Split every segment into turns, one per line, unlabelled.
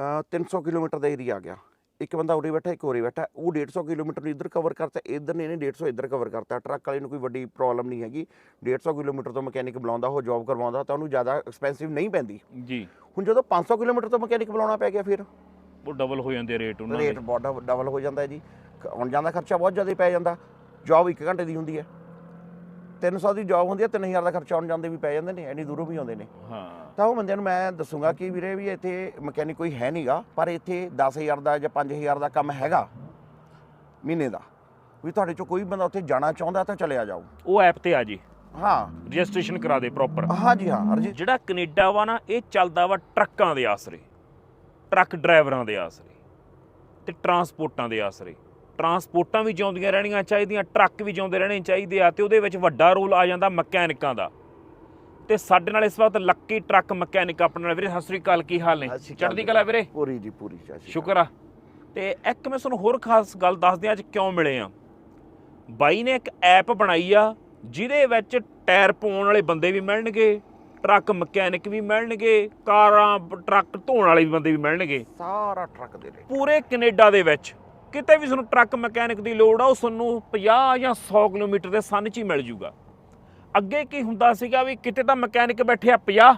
ਅ, 300 kilometre ਦਾ area ਆ ਗਿਆ। ਇੱਕ ਬੰਦਾ ਉਰੇ ਬੈਠਾ ਇੱਕ ਉਰੇ ਬੈਠਾ। ਉਹ 150 ਕਿਲੋਮੀਟਰ ਨੂੰ ਇੱਧਰ ਕਵਰ ਕਰਤਾ ਇੱਧਰ ਨੇ ਇਹਨੇ 150 ਇੱਧਰ ਕਵਰ ਕਰਤਾ। ਟਰੱਕ ਵਾਲੇ ਨੂੰ ਕੋਈ ਵੱਡੀ ਪ੍ਰੋਬਲਮ ਨਹੀਂ ਹੈਗੀ। 150 ਕਿਲੋਮੀਟਰ ਤੋਂ ਮਕੈਨਿਕ ਬੁਲਾਉਂਦਾ ਉਹ ਜੌਬ ਕਰਵਾਉਂਦਾ ਤਾਂ ਉਹਨੂੰ ਜ਼ਿਆਦਾ ਐਕਸਪੈਂਸਿਵ ਨਹੀਂ ਪੈਂਦੀ।
ਜੀ।
ਹੁਣ ਜਦੋਂ 500 ਕਿਲੋਮੀਟਰ ਤੋਂ ਮਕੈਨਿਕ ਬੁਲਾਉਣਾ ਪੈ ਗਿਆ ਫਿਰ?
ਉਹ ਡਬਲ ਹੋ ਜਾਂਦੇ ਰੇਟ ਉਹਨਾਂ
ਰੇਟ
ਦੇ
ਬਹੁਤ ਡਬਲ ਹੋ ਜਾਂਦਾ ਜੀ। ਆਉਣ ਜਾਣ ਦਾ ਖਰਚਾ ਬਹੁਤ ਜ਼ਿਆਦਾ ਪੈ ਜਾਂਦਾ। ਜੌਬ 1 ਘੰਟੇ ਦੀ ਹੁੰਦੀ ਹੈ। 300 ਦੀ ਜੌਬ ਹੁੰਦੀ ਹੈ 3000 ਦਾ ਖਰਚਾ ਆਉਣ ਜਾਂਦੇ ਵੀ ਪੈ ਜਾਂਦੇ ਨੇ ਐਨੀ ਦੂਰੋਂ ਵੀ ਆਉਂਦੇ ਨੇ।
ਹਾਂ।
ਤਾਂ ਉਹ ਬੰਦਿਆਂ ਨੂੰ ਮੈਂ ਦੱਸੂਗਾ ਕਿ ਵੀਰੇ ਵੀ ਇੱਥੇ ਮਕੈਨਿਕ ਕੋਈ ਹੈ ਨਹੀਂਗਾ ਪਰ ਇੱਥੇ 10000 ਦਾ ਜਾਂ 5000 ਦਾ ਕੰਮ ਹੈਗਾ ਮਹੀਨੇ ਦਾ। ਵੀ ਤੁਹਾਡੇ ਚੋਂ ਕੋਈ ਬੰਦਾ ਉੱਥੇ ਜਾਣਾ ਚਾਹੁੰਦਾ ਤਾਂ ਚਲਿਆ ਜਾਓ।
ਉਹ ਐਪ ਤੇ ਆ ਜੀ।
ਹਾਂ।
ਰਜਿਸਟ੍ਰੇਸ਼ਨ ਕਰਾ ਦੇ ਪ੍ਰੋਪਰ
ਹਾਂ ਜੀ ਹਾਂ।
ਜਿਹੜਾ ਕੈਨੇਡਾ ਵਾ ਨਾ ਇਹ ਚੱਲਦਾ ਵਾ ਟਰੱਕਾਂ ਦੇ ਆਸਰੇ। ਟਰੱਕ ਡਰਾਈਵਰਾਂ ਦੇ ਆਸਰੇ ਤੇ ਟਰਾਂਸਪੋਰਟਾਂ ਦੇ ਆਸਰੇ। ਟਰਾਂਸਪੋਰਟਾਂ ਵੀ ਜਿਉਂਦੀਆਂ ਰਹਿਣੀਆਂ ਚਾਹੀਦੀਆਂ ਟਰੱਕ ਵੀ ਜਿਉਂਦੇ ਰਹਿਣੇ ਚਾਹੀਦੇ ਆ ਤੇ ਉਹਦੇ ਵਿੱਚ ਵੱਡਾ ਰੋਲ ਆ ਜਾਂਦਾ ਮਕੈਨਿਕਾਂ ਦਾ। ਤੇ ਸਾਡੇ ਨਾਲ ਇਸ ਵਕਤ ਲੱਕੀ ਟਰੱਕ ਮਕੈਨਿਕ ਆਪਣੇ ਨਾਲ। ਵੀਰੇ ਸਤਿ ਸ੍ਰੀ ਅਕਾਲ ਕੀ ਹਾਲ ਨੇ? ਚੜ੍ਹਦੀ ਕਲਾ ਵੀਰੇ?
ਪੂਰੀ ਜੀ ਪੂਰੀ।
ਸ਼ੁਕਰ ਆ। ਤੇ ਇੱਕ ਮੈਂ ਤੁਹਾਨੂੰ ਹੋਰ ਖਾਸ ਗੱਲ ਦੱਸਦੇ ਅੱਜ ਕਿਉਂ ਮਿਲੇ ਆ। ਬਾਈ ਨੇ ਇੱਕ ਐਪ ਬਣਾਈ ਆ ਜਿਹਦੇ ਵਿੱਚ ਟਾਇਰ ਪਾਉਣ ਵਾਲੇ ਬੰਦੇ ਵੀ ਮਿਲਣਗੇ ਟਰੱਕ ਮਕੈਨਿਕ ਵੀ ਮਿਲਣਗੇ ਕਾਰਾਂ ਟਰੱਕ ਧੋਣ ਵਾਲੇ ਵੀ ਬੰਦੇ ਵੀ ਮਿਲਣਗੇ।
ਸਾਰਾ ਟਰੱਕ ਦੇ
ਪੂਰੇ ਕੈਨੇਡਾ ਦੇ ਵਿੱਚ। ਕਿਤੇ ਵੀ ਤੁਹਾਨੂੰ ਟਰੱਕ ਮਕੈਨਿਕ ਦੀ ਲੋੜ ਆ ਉਹ ਤੁਹਾਨੂੰ 50 ਜਾਂ 100 ਕਿਲੋਮੀਟਰ ਦੇ ਸੰਨ 'ਚ ਹੀ ਮਿਲ ਜੂਗਾ। ਅੱਗੇ ਕੀ ਹੁੰਦਾ ਸੀਗਾ ਵੀ ਕਿਤੇ ਤਾਂ ਮਕੈਨਿਕ ਬੈਠੇ ਆ 50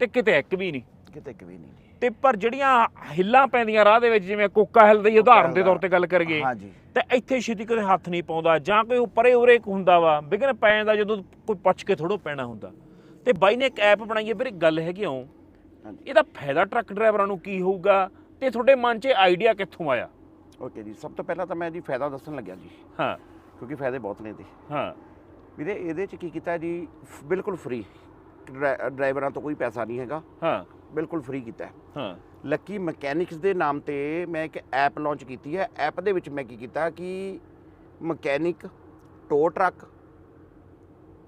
ਤੇ ਕਿਤੇ ਇੱਕ ਵੀ ਨਹੀਂ।
ਕਿਤੇ ਕਿ ਵੀ ਨਹੀਂ ਜੀ।
ਤੇ ਪਰ ਜਿਹੜੀਆਂ ਹਿੱਲਾਂ ਪੈਂਦੀਆਂ ਰਾਹ ਦੇ ਵਿੱਚ ਜਿਵੇਂ ਕੋਕਾ ਹਿੱਲ ਦੀ ਉਦਾਹਰਨ ਦੇ ਤੌਰ ਤੇ ਗੱਲ ਕਰੀਏ
ਹਾਂ ਜੀ
ਤੇ ਇੱਥੇ ਛੇਤੀ ਕਦੇ ਹੱਥ ਨਹੀਂ ਪਾਉਂਦਾ ਜਾਂ ਕੋਈ ਪਰੇ ਉਰੇ ਹੁੰਦਾ ਵਾ ਵਿਗਨ ਪੈ ਜਾਂਦਾ ਜਦੋਂ ਕੋਈ ਪੁੱਛ ਕੇ ਥੋੜੋ ਪੈਣਾ ਹੁੰਦਾ। ਤੇ ਬਾਈ ਨੇ ਇੱਕ ਐਪ ਬਣਾਈ ਹੈ ਵੀਰੇ ਗੱਲ ਹੈਗੀ ਓ
ਹਾਂਜੀ।
ਇਹਦਾ ਫਾਇਦਾ ਟਰੱਕ ਡਰਾਈਵਰਾਂ ਨੂੰ ਕੀ ਹੋਊਗਾ ਤੇ ਤੁਹਾਡੇ ਮਨ 'ਚ ਆਈਡੀਆ ਕਿੱਥੋਂ ਆਇਆ?
ਓਕੇ ਜੀ ਸਭ ਤੋਂ ਪਹਿਲਾਂ ਤਾਂ ਮੈਂ ਜੀ ਫਾਇਦਾ ਦੱਸਣ ਲੱਗਿਆ ਜੀ।
ਹਾਂ।
ਕਿਉਂਕਿ ਫਾਇਦੇ ਬਹੁਤ ਨੇ ਇਹਦੇ।
ਹਾਂ।
ਵੀਰੇ ਇਹਦੇ ਚ ਕੀ ਕੀਤਾ ਜੀ ਬਿਲਕੁਲ ਫ੍ਰੀ ਡਰਾਈਵਰਾਂ ਤੋਂ ਕੋਈ ਪੈਸਾ ਨਹੀਂ ਹੈਗਾ।
ਹਾਂ।
ਬਿਲਕੁਲ ਫ੍ਰੀ ਕੀਤਾ ਹਾਂ। ਲੱਕੀ ਮਕੈਨਿਕਸ ਦੇ ਨਾਮ ਤੇ ਮੈਂ ਇੱਕ ਐਪ ਲਾਂਚ ਕੀਤੀ ਹੈ। ਐਪ ਦੇ ਵਿੱਚ ਮੈਂ ਕੀ ਕੀਤਾ ਕਿ ਮਕੈਨਿਕ ਟੋ ਟਰੱਕ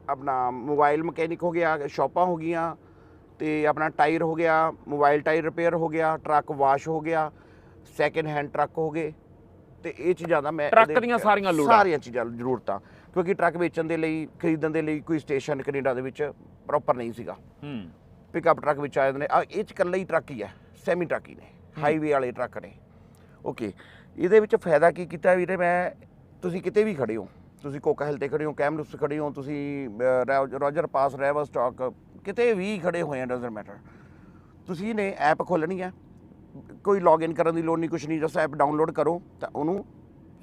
ਆਪਣਾ ਮੋਬਾਈਲ ਮਕੈਨਿਕ ਹੋ ਗਿਆ ਸ਼ਾਪਾਂ ਹੋ ਗਈਆਂ ਤੇ ਆਪਣਾ ਟਾਇਰ ਹੋ ਗਿਆ ਮੋਬਾਈਲ ਟਾਇਰ ਰਿਪੇਅਰ ਹੋ ਗਿਆ ਟਰੱਕ ਵਾਸ਼ ਹੋ ਗਿਆ ਸੈਕਿੰਡ ਹੈਂਡ ਟਰੱਕ ਹੋ ਗਏ ਤੇ ਇਹ ਚੀਜ਼ਾਂ ਦਾ ਮੈਂ
ਟਰੱਕ ਦੀਆਂ ਸਾਰੀਆਂ ਲੋੜਾਂ।
ਸਾਰੀਆਂ ਚੀਜ਼ਾਂ ਜ਼ਰੂਰਤਾਂ ਕਿਉਂਕਿ ਟਰੱਕ ਵੇਚਣ ਦੇ ਲਈ ਖਰੀਦਣ ਦੇ ਲਈ ਕੋਈ ਸਟੇਸ਼ਨ ਕੈਨੇਡਾ ਦੇ ਵਿੱਚ ਪ੍ਰੋਪਰ ਨਹੀਂ ਸੀਗਾ।
ਹੂੰ।
ਪਿਕਅਪ ਟਰੱਕ ਵਿੱਚ ਆ ਜਾਂਦੇ ਨੇ। ਆ ਇਹ ਚ ਇਕੱਲਾ ਹੀ ਟਰੱਕ ਹੀ ਹੈ ਸੈਮੀ ਟਰੱਕ ਹੀ ਨੇ ਹਾਈਵੇ ਵਾਲੇ ਟਰੱਕ ਨੇ। ਓਕੇ ਇਹਦੇ ਵਿੱਚ ਫਾਇਦਾ ਕੀ ਕੀਤਾ ਵੀਰੇ ਮੈਂ? ਤੁਸੀਂ ਕਿਤੇ ਵੀ ਖੜੇ ਹੋ ਤੁਸੀਂ ਕੋਕਾ ਹਿਲ ਤੇ ਖੜੇ ਹੋ ਕੈਮਰੂਸ ਖੜੇ ਹੋ ਤੁਸੀਂ ਰੋਜਰ ਪਾਸ ਰੈਵਰ ਸਟਾਕ ਕਿਤੇ ਵੀ ਖੜੇ ਹੋਏ ਆ ਡਸਨਟ ਮੈਟਰ ਤੁਸੀਂ ਨੇ ਐਪ ਖੋਲਣੀ ਹੈ ਕੋਈ ਲੌਗਇਨ ਕਰਨ ਦੀ ਲੋੜ ਨਹੀਂ ਕੁਝ ਨਹੀਂ ਜਸ ਐਪ ਡਾਊਨਲੋਡ ਕਰੋ ਤਾਂ ਉਹਨੂੰ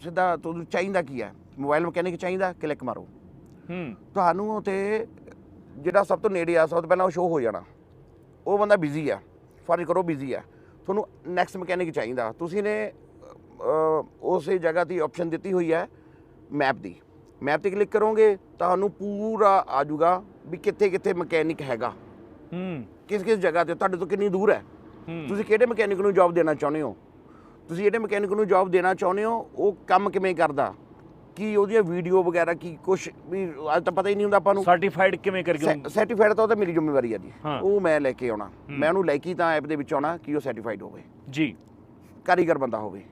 ਸਿੱਧਾ ਤੁਹਾਨੂੰ ਚਾਹੀਦਾ ਕੀ ਹੈ? ਮੋਬਾਈਲ ਮਕੈਨਿਕ ਚਾਹੀਦਾ ਕਲਿੱਕ ਮਾਰੋ।
ਹੂੰ।
ਤੁਹਾਨੂੰ ਉਤੇ ਜਿਹੜਾ ਸਭ ਤੋਂ ਨੇੜੇ ਆ ਸਭ ਤੋਂ ਪਹਿਲਾਂ ਉਹ ਸ਼ੋਅ ਹੋ ਜਾਣਾ। ਉਹ ਬੰਦਾ ਬਿਜ਼ੀ ਆ ਫਰਜ਼ ਕਰੋ ਬਿਜ਼ੀ ਆ। ਤੁਹਾਨੂੰ ਨੈਕਸਟ ਮਕੈਨਿਕ ਚਾਹੀਦਾ। ਤੁਸੀਂ ਨੇ ਉਸੇ ਜਗ੍ਹਾ ਦੀ ਆਪਸ਼ਨ ਦਿੱਤੀ ਹੋਈ ਹੈ ਮੈਪ ਦੀ। ਮੈਪ ਤੇ ਕਲਿੱਕ ਕਰੋਗੇ ਤੁਹਾਨੂੰ ਪੂਰਾ ਆ ਜਾਊਗਾ ਵੀ ਕਿੱਥੇ ਕਿੱਥੇ ਮਕੈਨਿਕ ਹੈਗਾ।
ਹੂੰ।
ਕਿਸ ਕਿਸ ਜਗ੍ਹਾ ਤੇ ਤੁਹਾਡੇ ਤੋਂ ਕਿੰਨੀ ਦੂਰ ਹੂੰ? ਤੁਸੀਂ ਕਿਹੜੇ ਮਕੈਨਿਕ ਨੂੰ ਜੌਬ ਦੇਣਾ ਚਾਹੁੰਦੇ ਹੋ? ਤੁਸੀਂ ਜਿਹੜੇ ਮਕੈਨਿਕ ਨੂੰ ਜੌਬ ਦੇਣਾ ਚਾਹੁੰਦੇ ਹੋ ਉਹ ਕੰਮ ਕਿਵੇਂ ਕਰਦਾ? ਕੀ ਉਹਦੀਆਂ ਵੀਡੀਓ ਵਗੈਰਾ ਕੀ ਕੁਝ ਵੀ ਅੱਜ ਤਾਂ ਪਤਾ ਹੀ ਨਹੀਂ ਹੁੰਦਾ ਆਪਾਂ ਨੂੰ।
ਸਰਟੀਫਾਈਡ ਕਿਵੇਂ ਕਰ ਗਏ
ਸਰਟੀਫਾਈਡ ਤਾਂ ਉਹ ਤਾਂ ਮੇਰੀ ਜ਼ਿੰਮੇਵਾਰੀ ਹੈ ਜੀ। ਉਹ ਮੈਂ ਲੈ ਕੇ ਆਉਣਾ। ਮੈਂ ਉਹਨੂੰ ਲੈ ਕੇ ਤਾਂ ਐਪ ਦੇ ਵਿੱਚ ਆਉਣਾ ਕਿ ਉਹ ਸਰਟੀਫਾਈਡ ਹੋਵੇ।
ਜੀ।
ਕਾਰੀਗਰ ਬੰਦਾ ਹੋਵੇ।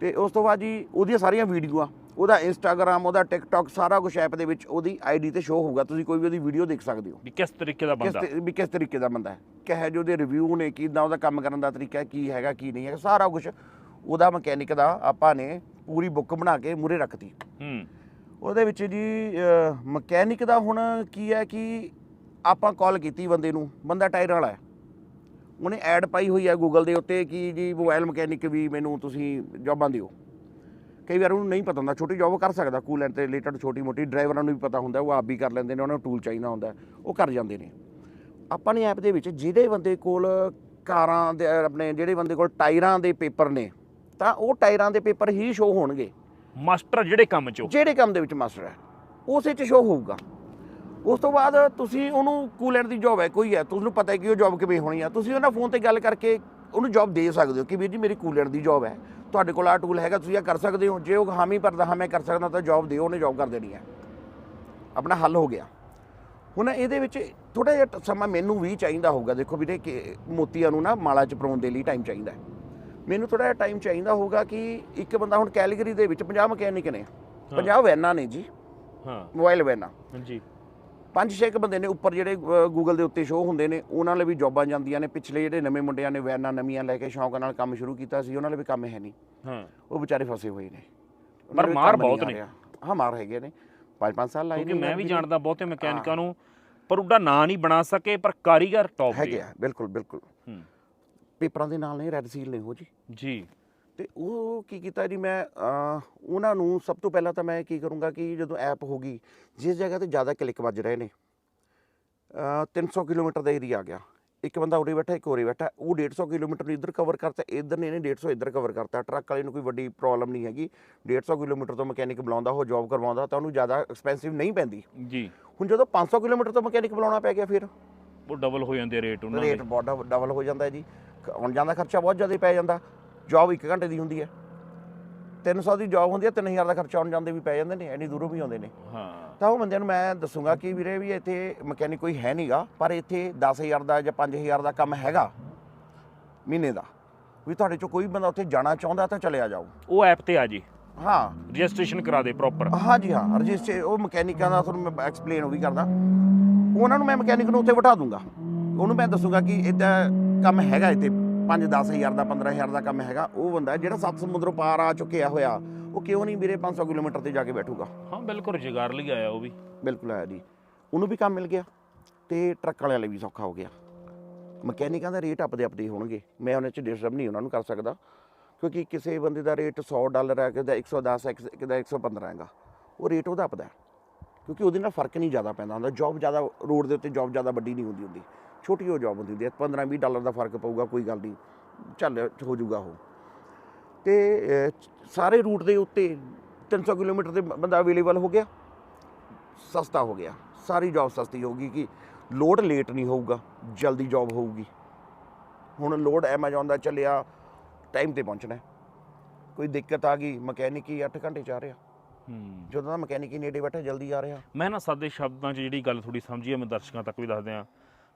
ਤੇ ਉਸ ਤੋਂ ਬਾਅਦ ਜੀ ਉਹਦੀਆਂ ਸਾਰੀਆਂ ਵੀਡੀਓਆਂ ਉਹਦਾ ਇੰਸਟਾਗ੍ਰam ਉਹਦਾ ਟਿਕਟੌਕ ਸਾਰਾ ਕੁਝ ਐਪ ਦੇ ਵਿੱਚ ਉਹਦੀ ਆਈਡੀ ਤੇ ਸ਼ੋਅ ਹੋਊਗਾ। ਤੁਸੀਂ ਕੋਈ ਵੀ ਉਹਦੀ ਵੀਡੀਓ ਦੇਖ ਸਕਦੇ ਹੋ।
ਵੀ ਕਿਸ ਤਰੀਕੇ ਦਾ ਬੰਦਾ?
ਵੀ ਕਿਸ ਤਰੀਕੇ ਦਾ ਬੰਦਾ ਹੈ। ਕਿਹੋ ਜਿਹੇ ਉਹਦੇ ਰਿਵਿਊ ਨੇ ਕਿਦਾਂ ਉਹਦਾ ਕੰਮ ਕਰਨ ਦਾ ਤਰੀਕਾ ਕੀ ਹੈਗਾ ਕੀ ਨਹੀਂ ਹੈਗਾ ਸਾਰਾ ਕੁਝ ਉਹਦਾ ਮਕੈਨਿਕ ਦਾ ਆਪਾਂ ਨੇ ਪੂਰੀ ਬੁੱਕ ਬਣਾ ਕੇ ਮੂਰੇ ਰੱਖਤੀ
ਹੂੰ।
ਉਹਦੇ ਵਿੱਚ ਜੀ ਮਕੈਨਿਕ ਦਾ ਹੁਣ ਕੀ ਹੈ ਕਿ ਆਪਾਂ ਕਾਲ ਕੀਤੀ ਬੰਦੇ ਨੂੰ ਬੰਦਾ ਟਾਇਰ ਵਾਲਾ ਹੈ। ਉਹਨੇ ਐਡ ਪਾਈ ਹੋਈ ਹੈ ਗੂਗਲ ਦੇ ਉੱਤੇ ਕਿ ਜੀ ਮੋਬਾਈਲ ਮਕੈਨਿਕ ਵੀ ਮੈਨੂੰ ਤੁਸੀਂ ਜੌਬਾਂ ਦਿਓ ਕਈ ਵਾਰ ਉਹਨੂੰ ਨਹੀਂ ਪਤਾ ਹੁੰਦਾ ਛੋਟੀ ਜੌਬ ਕਰ ਸਕਦਾ ਕੂਲੈਂਟ ਤੇ ਰਿਲੇਟਡ ਛੋਟੀ ਮੋਟੀ ਡਰਾਈਵਰਾਂ ਨੂੰ ਵੀ ਪਤਾ ਹੁੰਦਾ ਉਹ ਆਪ ਵੀ ਕਰ ਲੈਂਦੇ ਨੇ ਉਹਨਾਂ ਨੂੰ ਟੂਲ ਚਾਹੀਦਾ ਹੁੰਦਾ ਉਹ ਕਰ ਜਾਂਦੇ ਨੇ। ਆਪਾਂ ਨੇ ਐਪ ਦੇ ਵਿੱਚ ਜਿਹੜੇ ਬੰਦੇ ਕੋਲ ਕਾਰਾਂ ਦੇ ਆਪਣੇ ਜਿਹੜੇ ਬੰਦੇ ਕੋਲ ਟਾਇਰਾਂ ਦੇ ਪੇਪਰ ਨੇ ਤਾਂ ਉਹ ਟਾਇਰਾਂ ਦੇ ਪੇਪਰ ਹੀ ਸ਼ੋ ਹੋਣਗੇ।
ਮਾਸਟਰ ਜਿਹੜੇ ਕੰਮ ਚੋਂ
ਜਿਹੜੇ ਕੰਮ ਦੇ ਵਿੱਚ ਮਾਸਟਰ ਹੈ ਉਸੇ ਚ ਸ਼ੋ ਹੋਊਗਾ। ਉਸ ਤੋਂ ਬਾਅਦ ਤੁਸੀਂ ਉਹਨੂੰ ਕੂਲੈਂਟ ਦੀ ਜੌਬ ਹੈ ਕੋਈ ਹੈ ਤੁਹਾਨੂੰ ਪਤਾ ਹੈ ਕਿ ਉਹ ਜੌਬ ਕਿਵੇਂ ਹੋਣੀ ਆ ਤੁਸੀਂ ਉਹਨਾਂ ਫੋਨ ਤੇ ਗੱਲ ਕਰਕੇ ਉਹਨੂੰ ਜੌਬ ਦੇ ਸਕਦੇ ਹੋ ਕਿ ਵੀਰ ਜੀ ਮੇਰੀ ਕੂਲੈਂਟ ਦੀ ਜੌਬ ਹੈ। ਤੁਹਾਡੇ ਕੋਲ ਆ ਟੂਲ ਹੈਗਾ ਤੁਸੀਂ ਇਹ ਕਰ ਸਕਦੇ ਹੋ। ਜੇ ਉਹ ਹਾਮੀ ਭਰਦਾ ਹਾਂ ਮੈਂ ਕਰ ਸਕਦਾ ਤਾਂ ਜੌਬ ਦਿਓ ਉਹਨੇ ਜੌਬ ਕਰ ਦੇਣੀ ਹੈ। ਆਪਣਾ ਹੱਲ ਹੋ ਗਿਆ। ਹੁਣ ਇਹਦੇ ਵਿੱਚ ਥੋੜਾ ਜਿਹਾ ਸਮਾਂ ਮੈਨੂੰ ਵੀ ਚਾਹੀਦਾ ਹੋਊਗਾ। ਦੇਖੋ ਵੀਰੇ ਕਿ ਮੋਤੀਆਂ ਨੂੰ ਨਾ ਮਾਲਾ ਚ ਪਰੋਣ ਦੇ ਲਈ ਟਾਈਮ ਚਾਹੀਦਾ ਮੈਨੂੰ ਥੋੜਾ ਜਿਹਾ ਟਾਈਮ ਚਾਹੀਦਾ ਹੋਊਗਾ ਕਿ ਇੱਕ ਬੰਦਾ ਹੁਣ ਕੈਲਗਰੀ ਦੇ ਵਿੱਚ 50 ਮਕੈਨਿਕ ਨੇ। 50 ਵੈਨਾਂ ਨੇ ਜੀ।
ਹਾਂ।
ਮੋਬਾਈਲ ਵੈਨਾਂ।
ਜੀ।
ਪੰਜ ਛੇ ਕੁ ਬੰਦੇ ਨੇ ਉੱਪਰ ਜਿਹੜੇ ਗੂਗਲ ਦੇ ਉੱਤੇ ਸ਼ੋਅ ਹੁੰਦੇ ਨੇ ਉਹਨਾਂ ਲਈ ਵੀ ਜੌਬਾਂ ਜਾਂਦੀਆਂ ਨੇ। ਪਿਛਲੇ ਜਿਹੜੇ ਨਵੇਂ ਮੁੰਡਿਆਂ ਨੇ ਵੈਨਾਂ ਨਵੀਆਂ ਲੈ ਕੇ ਸ਼ੌਂਕ ਨਾਲ ਕੰਮ ਸ਼ੁਰੂ ਕੀਤਾ ਸੀ ਉਹਨਾਂ ਲਈ ਵੀ ਕੰਮ ਹੈ ਨਹੀਂ।
ਹਾਂ।
ਉਹ ਵਿਚਾਰੇ ਫਸੇ ਹੋਏ ਨੇ।
ਪਰ ਮਾਰ ਬਹੁਤ ਨੇ।
ਹਾਂ ਮਾਰ ਹੈਗੇ ਨੇ। ਪੰਜ ਪੰਜ ਸਾਲ ਲਾਏ
ਕਿਉਂਕਿ ਮੈਂ ਵੀ ਜਾਣਦਾ ਬਹੁਤੇ ਮਕੈਨਿਕਾਂ ਨੂੰ ਪਰ ਉਹਦਾ ਨਾਂ ਨਹੀਂ ਬਣਾ ਸਕੇ ਪਰ ਕਾਰੀਗਰ ਟੌਪ
ਹੈਗੇ ਆ ਬਿਲਕੁਲ ਬਿਲਕੁਲ।
ਹੂੰ।
ਪੇਪਰਾਂ ਦੇ ਨਾਲ ਨੇ ਰੈੱਡ ਸੀਲ ਨੇ ਉਹ ਜੀ।
ਜੀ।
ਤੇ ਉਹ ਕੀ ਕੀਤਾ ਜੀ ਮੈਂ ਉਹਨਾਂ ਨੂੰ ਸਭ ਤੋਂ ਪਹਿਲਾਂ ਤਾਂ ਮੈਂ ਕੀ ਕਰੂੰਗਾ ਕਿ ਜਦੋਂ ਐਪ ਹੋਗੀ ਜਿਸ ਜਗ੍ਹਾ ਤੇ ਜ਼ਿਆਦਾ ਕਲਿੱਕ ਵੱਜ ਰਹੇ ਨੇ ਅਹ, 300 ਕਿਲੋਮੀਟਰ ਦਾ ਏਰੀਆ ਆ ਗਿਆ। ਇੱਕ ਬੰਦਾ ਉਰੇ ਬੈਠਾ ਇੱਕ ਉਰੇ ਬੈਠਾ ਉਹ 150 ਕਿਲੋਮੀਟਰ ਨੂੰ ਇੱਧਰ ਕਵਰ ਕਰਤਾ ਇੱਧਰ ਨੇ ਇਹਨੇ 150 ਇੱਧਰ ਕਵਰ ਕਰਤਾ। ਟਰੱਕ ਵਾਲੇ ਨੂੰ ਕੋਈ ਵੱਡੀ ਪ੍ਰੋਬਲਮ ਨਹੀਂ ਹੈਗੀ। 150 ਕਿਲੋਮੀਟਰ ਤੋਂ ਮਕੈਨਿਕ ਬੁਲਾਉਂਦਾ ਉਹ ਜੌਬ ਕਰਵਾਉਂਦਾ ਤਾਂ ਉਹਨੂੰ ਜ਼ਿਆਦਾ ਐਕਸਪੈਂਸਿਵ ਨਹੀਂ ਪੈਂਦੀ।
ਜੀ।
ਹੁਣ ਜਦੋਂ 500 ਕਿਲੋਮੀਟਰ ਤੋਂ ਮਕੈਨਿਕ ਬੁਲਾਉਣਾ ਪੈ ਗਿਆ ਫਿਰ?
ਉਹ ਡਬਲ ਹੋ ਜਾਂਦੇ ਰੇਟ ਉਹਨਾਂ
ਰੇਟ
ਦੇ
ਬਹੁਤ ਡਬਲ ਹੋ ਜਾਂਦਾ ਹੈ ਜੀ। ਆਉਣ ਜਾਣ ਦਾ ਖਰਚਾ ਬਹੁਤ ਜ਼ਿਆਦਾ ਪੈ ਜਾਂਦਾ। ਜੌਬ 1 ਘੰਟੇ ਦੀ ਹੁੰਦੀ ਹੈ। 300 ਦੀ ਜੌਬ ਹੁੰਦੀ ਹੈ 3000 ਦਾ ਖਰਚਾ ਆਉਣ ਜਾਂਦੇ ਵੀ ਪੈ ਜਾਂਦੇ ਨੇ ਐਨੀ ਦੂਰੋਂ ਵੀ ਆਉਂਦੇ ਨੇ।
ਹਾਂ।
ਤਾਂ ਉਹ ਬੰਦਿਆਂ ਨੂੰ ਮੈਂ ਦੱਸੂਗਾ ਕਿ ਵੀਰੇ ਵੀ ਇੱਥੇ ਮਕੈਨਿਕ ਕੋਈ ਹੈ ਨਹੀਂਗਾ ਪਰ ਇੱਥੇ 10000 ਦਾ ਜਾਂ 5000 ਦਾ ਕੰਮ ਹੈਗਾ ਮਹੀਨੇ ਦਾ। ਵੀ ਤੁਹਾਡੇ ਚੋਂ ਕੋਈ ਬੰਦਾ ਉੱਥੇ ਜਾਣਾ ਚਾਹੁੰਦਾ ਤਾਂ ਚਲਿਆ ਜਾਓ।
ਉਹ ਐਪ ਤੇ ਆ ਜੀ।
ਹਾਂ।
ਰਜਿਸਟ੍ਰੇਸ਼ਨ ਕਰਾ ਦੇ ਪ੍ਰੋਪਰ
ਹਾਂ ਜੀ ਹਾਂ। ਰਜਿਸਟਰ ਉਹ ਮਕੈਨਿਕਾਂ ਦਾ ਤੁਹਾਨੂੰ ਮੈਂ ਐਕਸਪਲੇਨ ਉਹ ਵੀ ਕਰਦਾ। ਉਹਨਾਂ ਨੂੰ ਮੈਂ ਮਕੈਨਿਕ ਨੂੰ ਉੱਥੇ ਬਿਠਾ ਦੂੰਗਾ। ਉਹਨੂੰ ਮੈਂ ਦੱਸੂਗਾ ਕਿ ਇਦਾਂ ਕੰਮ ਹੈਗਾ ਇੱਥੇ। 5 10000 ਦਾ 15000 ਦਾ ਕੰਮ ਹੈਗਾ ਉਹ ਬੰਦਾ ਜਿਹੜਾ ਸੱਤ ਸਮੁੰਦਰੋਂ ਪਾਰ ਆ ਚੁੱਕਿਆ ਹੋਇਆ ਉਹ ਕਿਉਂ ਨਹੀਂ ਵੀਰੇ 500 ਕਿਲੋਮੀਟਰ ਤੇ ਜਾ ਕੇ ਬੈਠੂਗਾ?
ਹਾਂ ਬਿਲਕੁਲ ਰੁਜ਼ਗਾਰ ਲਈ ਆਇਆ ਉਹ ਵੀ।
ਬਿਲਕੁਲ ਆਇਆ ਜੀ। ਉਹਨੂੰ ਵੀ ਕੰਮ ਮਿਲ ਗਿਆ ਤੇ ਟਰੱਕ ਵਾਲਿਆਂ ਲਈ ਵੀ ਸੌਖਾ ਹੋ ਗਿਆ। ਮਕੈਨਿਕਾਂ ਦਾ ਰੇਟ ਆਪਦੇ ਆਪਦੇ ਹੋਣਗੇ। ਮੈਂ ਉਹਨਾਂ 'ਚ ਡਿਸਟਰਬ ਨਹੀਂ ਉਹਨਾਂ ਨੂੰ ਕਰ ਸਕਦਾ। ਕਿਉਂਕਿ ਕਿਸੇ ਬੰਦੇ ਦਾ ਰੇਟ 100 ਡਾਲਰ ਹੈ ਕਿਸੇ ਦਾ 110 ਹੈ ਕਿਸੇ ਦਾ 115 ਹੈਗਾ। ਉਹ ਰੇਟ ਉਹਦਾ ਆਪਦਾ ਕਿਉਂਕਿ ਉਹਦੇ ਨਾਲ ਫ਼ਰਕ ਨਹੀਂ ਜ਼ਿਆਦਾ ਪੈਂਦਾ ਹੁੰਦਾ। ਜੌਬ ਜ਼ਿਆਦਾ ਰੋਡ ਦੇ ਉੱਤੇ ਜੌਬ ਜ਼ਿਆਦਾ ਵੱਡੀ ਨਹੀਂ ਹੁੰਦੀ ਹੁੰਦੀ। ਛੋਟੀ ਉਹ ਜੌਬ ਹੁੰਦੀ ਹੈ 15 20 ਡਾਲਰ ਦਾ ਫ਼ਰਕ ਪਊਗਾ ਕੋਈ ਗੱਲ ਨਹੀਂ। ਚੱਲ ਹੋ ਜਾਊਗਾ ਉਹ। ਤੇ ਸਾਰੇ ਰੂਟ ਦੇ ਉੱਤੇ 300 ਕਿਲੋਮੀਟਰ ਦੇ ਬੰਦਾ ਅਵੇਲੇਬਲ ਹੋ ਗਿਆ। ਸਸਤਾ ਹੋ ਗਿਆ। ਸਾਰੀ ਜੌਬ ਸਸਤੀ ਹੋਊਗੀ ਕਿ ਲੋਡ ਲੇਟ ਨਹੀਂ ਹੋਊਗਾ ਜਲਦੀ ਜੌਬ ਹੋਊਗੀ। ਹੁਣ ਲੋਡ ਐਮਾਜ਼ੋਨ ਦਾ ਚੱਲਿਆ ਟਾਈਮ ਤੇ ਪਹੁੰਚਣਾ। ਕੋਈ ਦਿੱਕਤ ਆ ਗਈ ਮਕੈਨਿਕ ਹੀ 8 ਘੰਟੇ ਚ ਆ ਰਿਹਾ।
ਹੂੰ।
ਜਦੋਂ ਦਾ ਮਕੈਨਿਕ ਹੀ ਨੇੜੇ ਬੈਠਾ ਜਲਦੀ ਆ ਰਿਹਾ।
ਮੈਂ ਨਾ ਸਾਦੇ ਸ਼ਬਦਾਂ 'ਚ ਜਿਹੜੀ ਗੱਲ ਥੋੜੀ ਸਮਝੀ ਆ ਮੈਂ ਦਰਸ਼ਕਾਂ ਤੱਕ ਵੀ ਦੱਸ ਦਿਆਂ।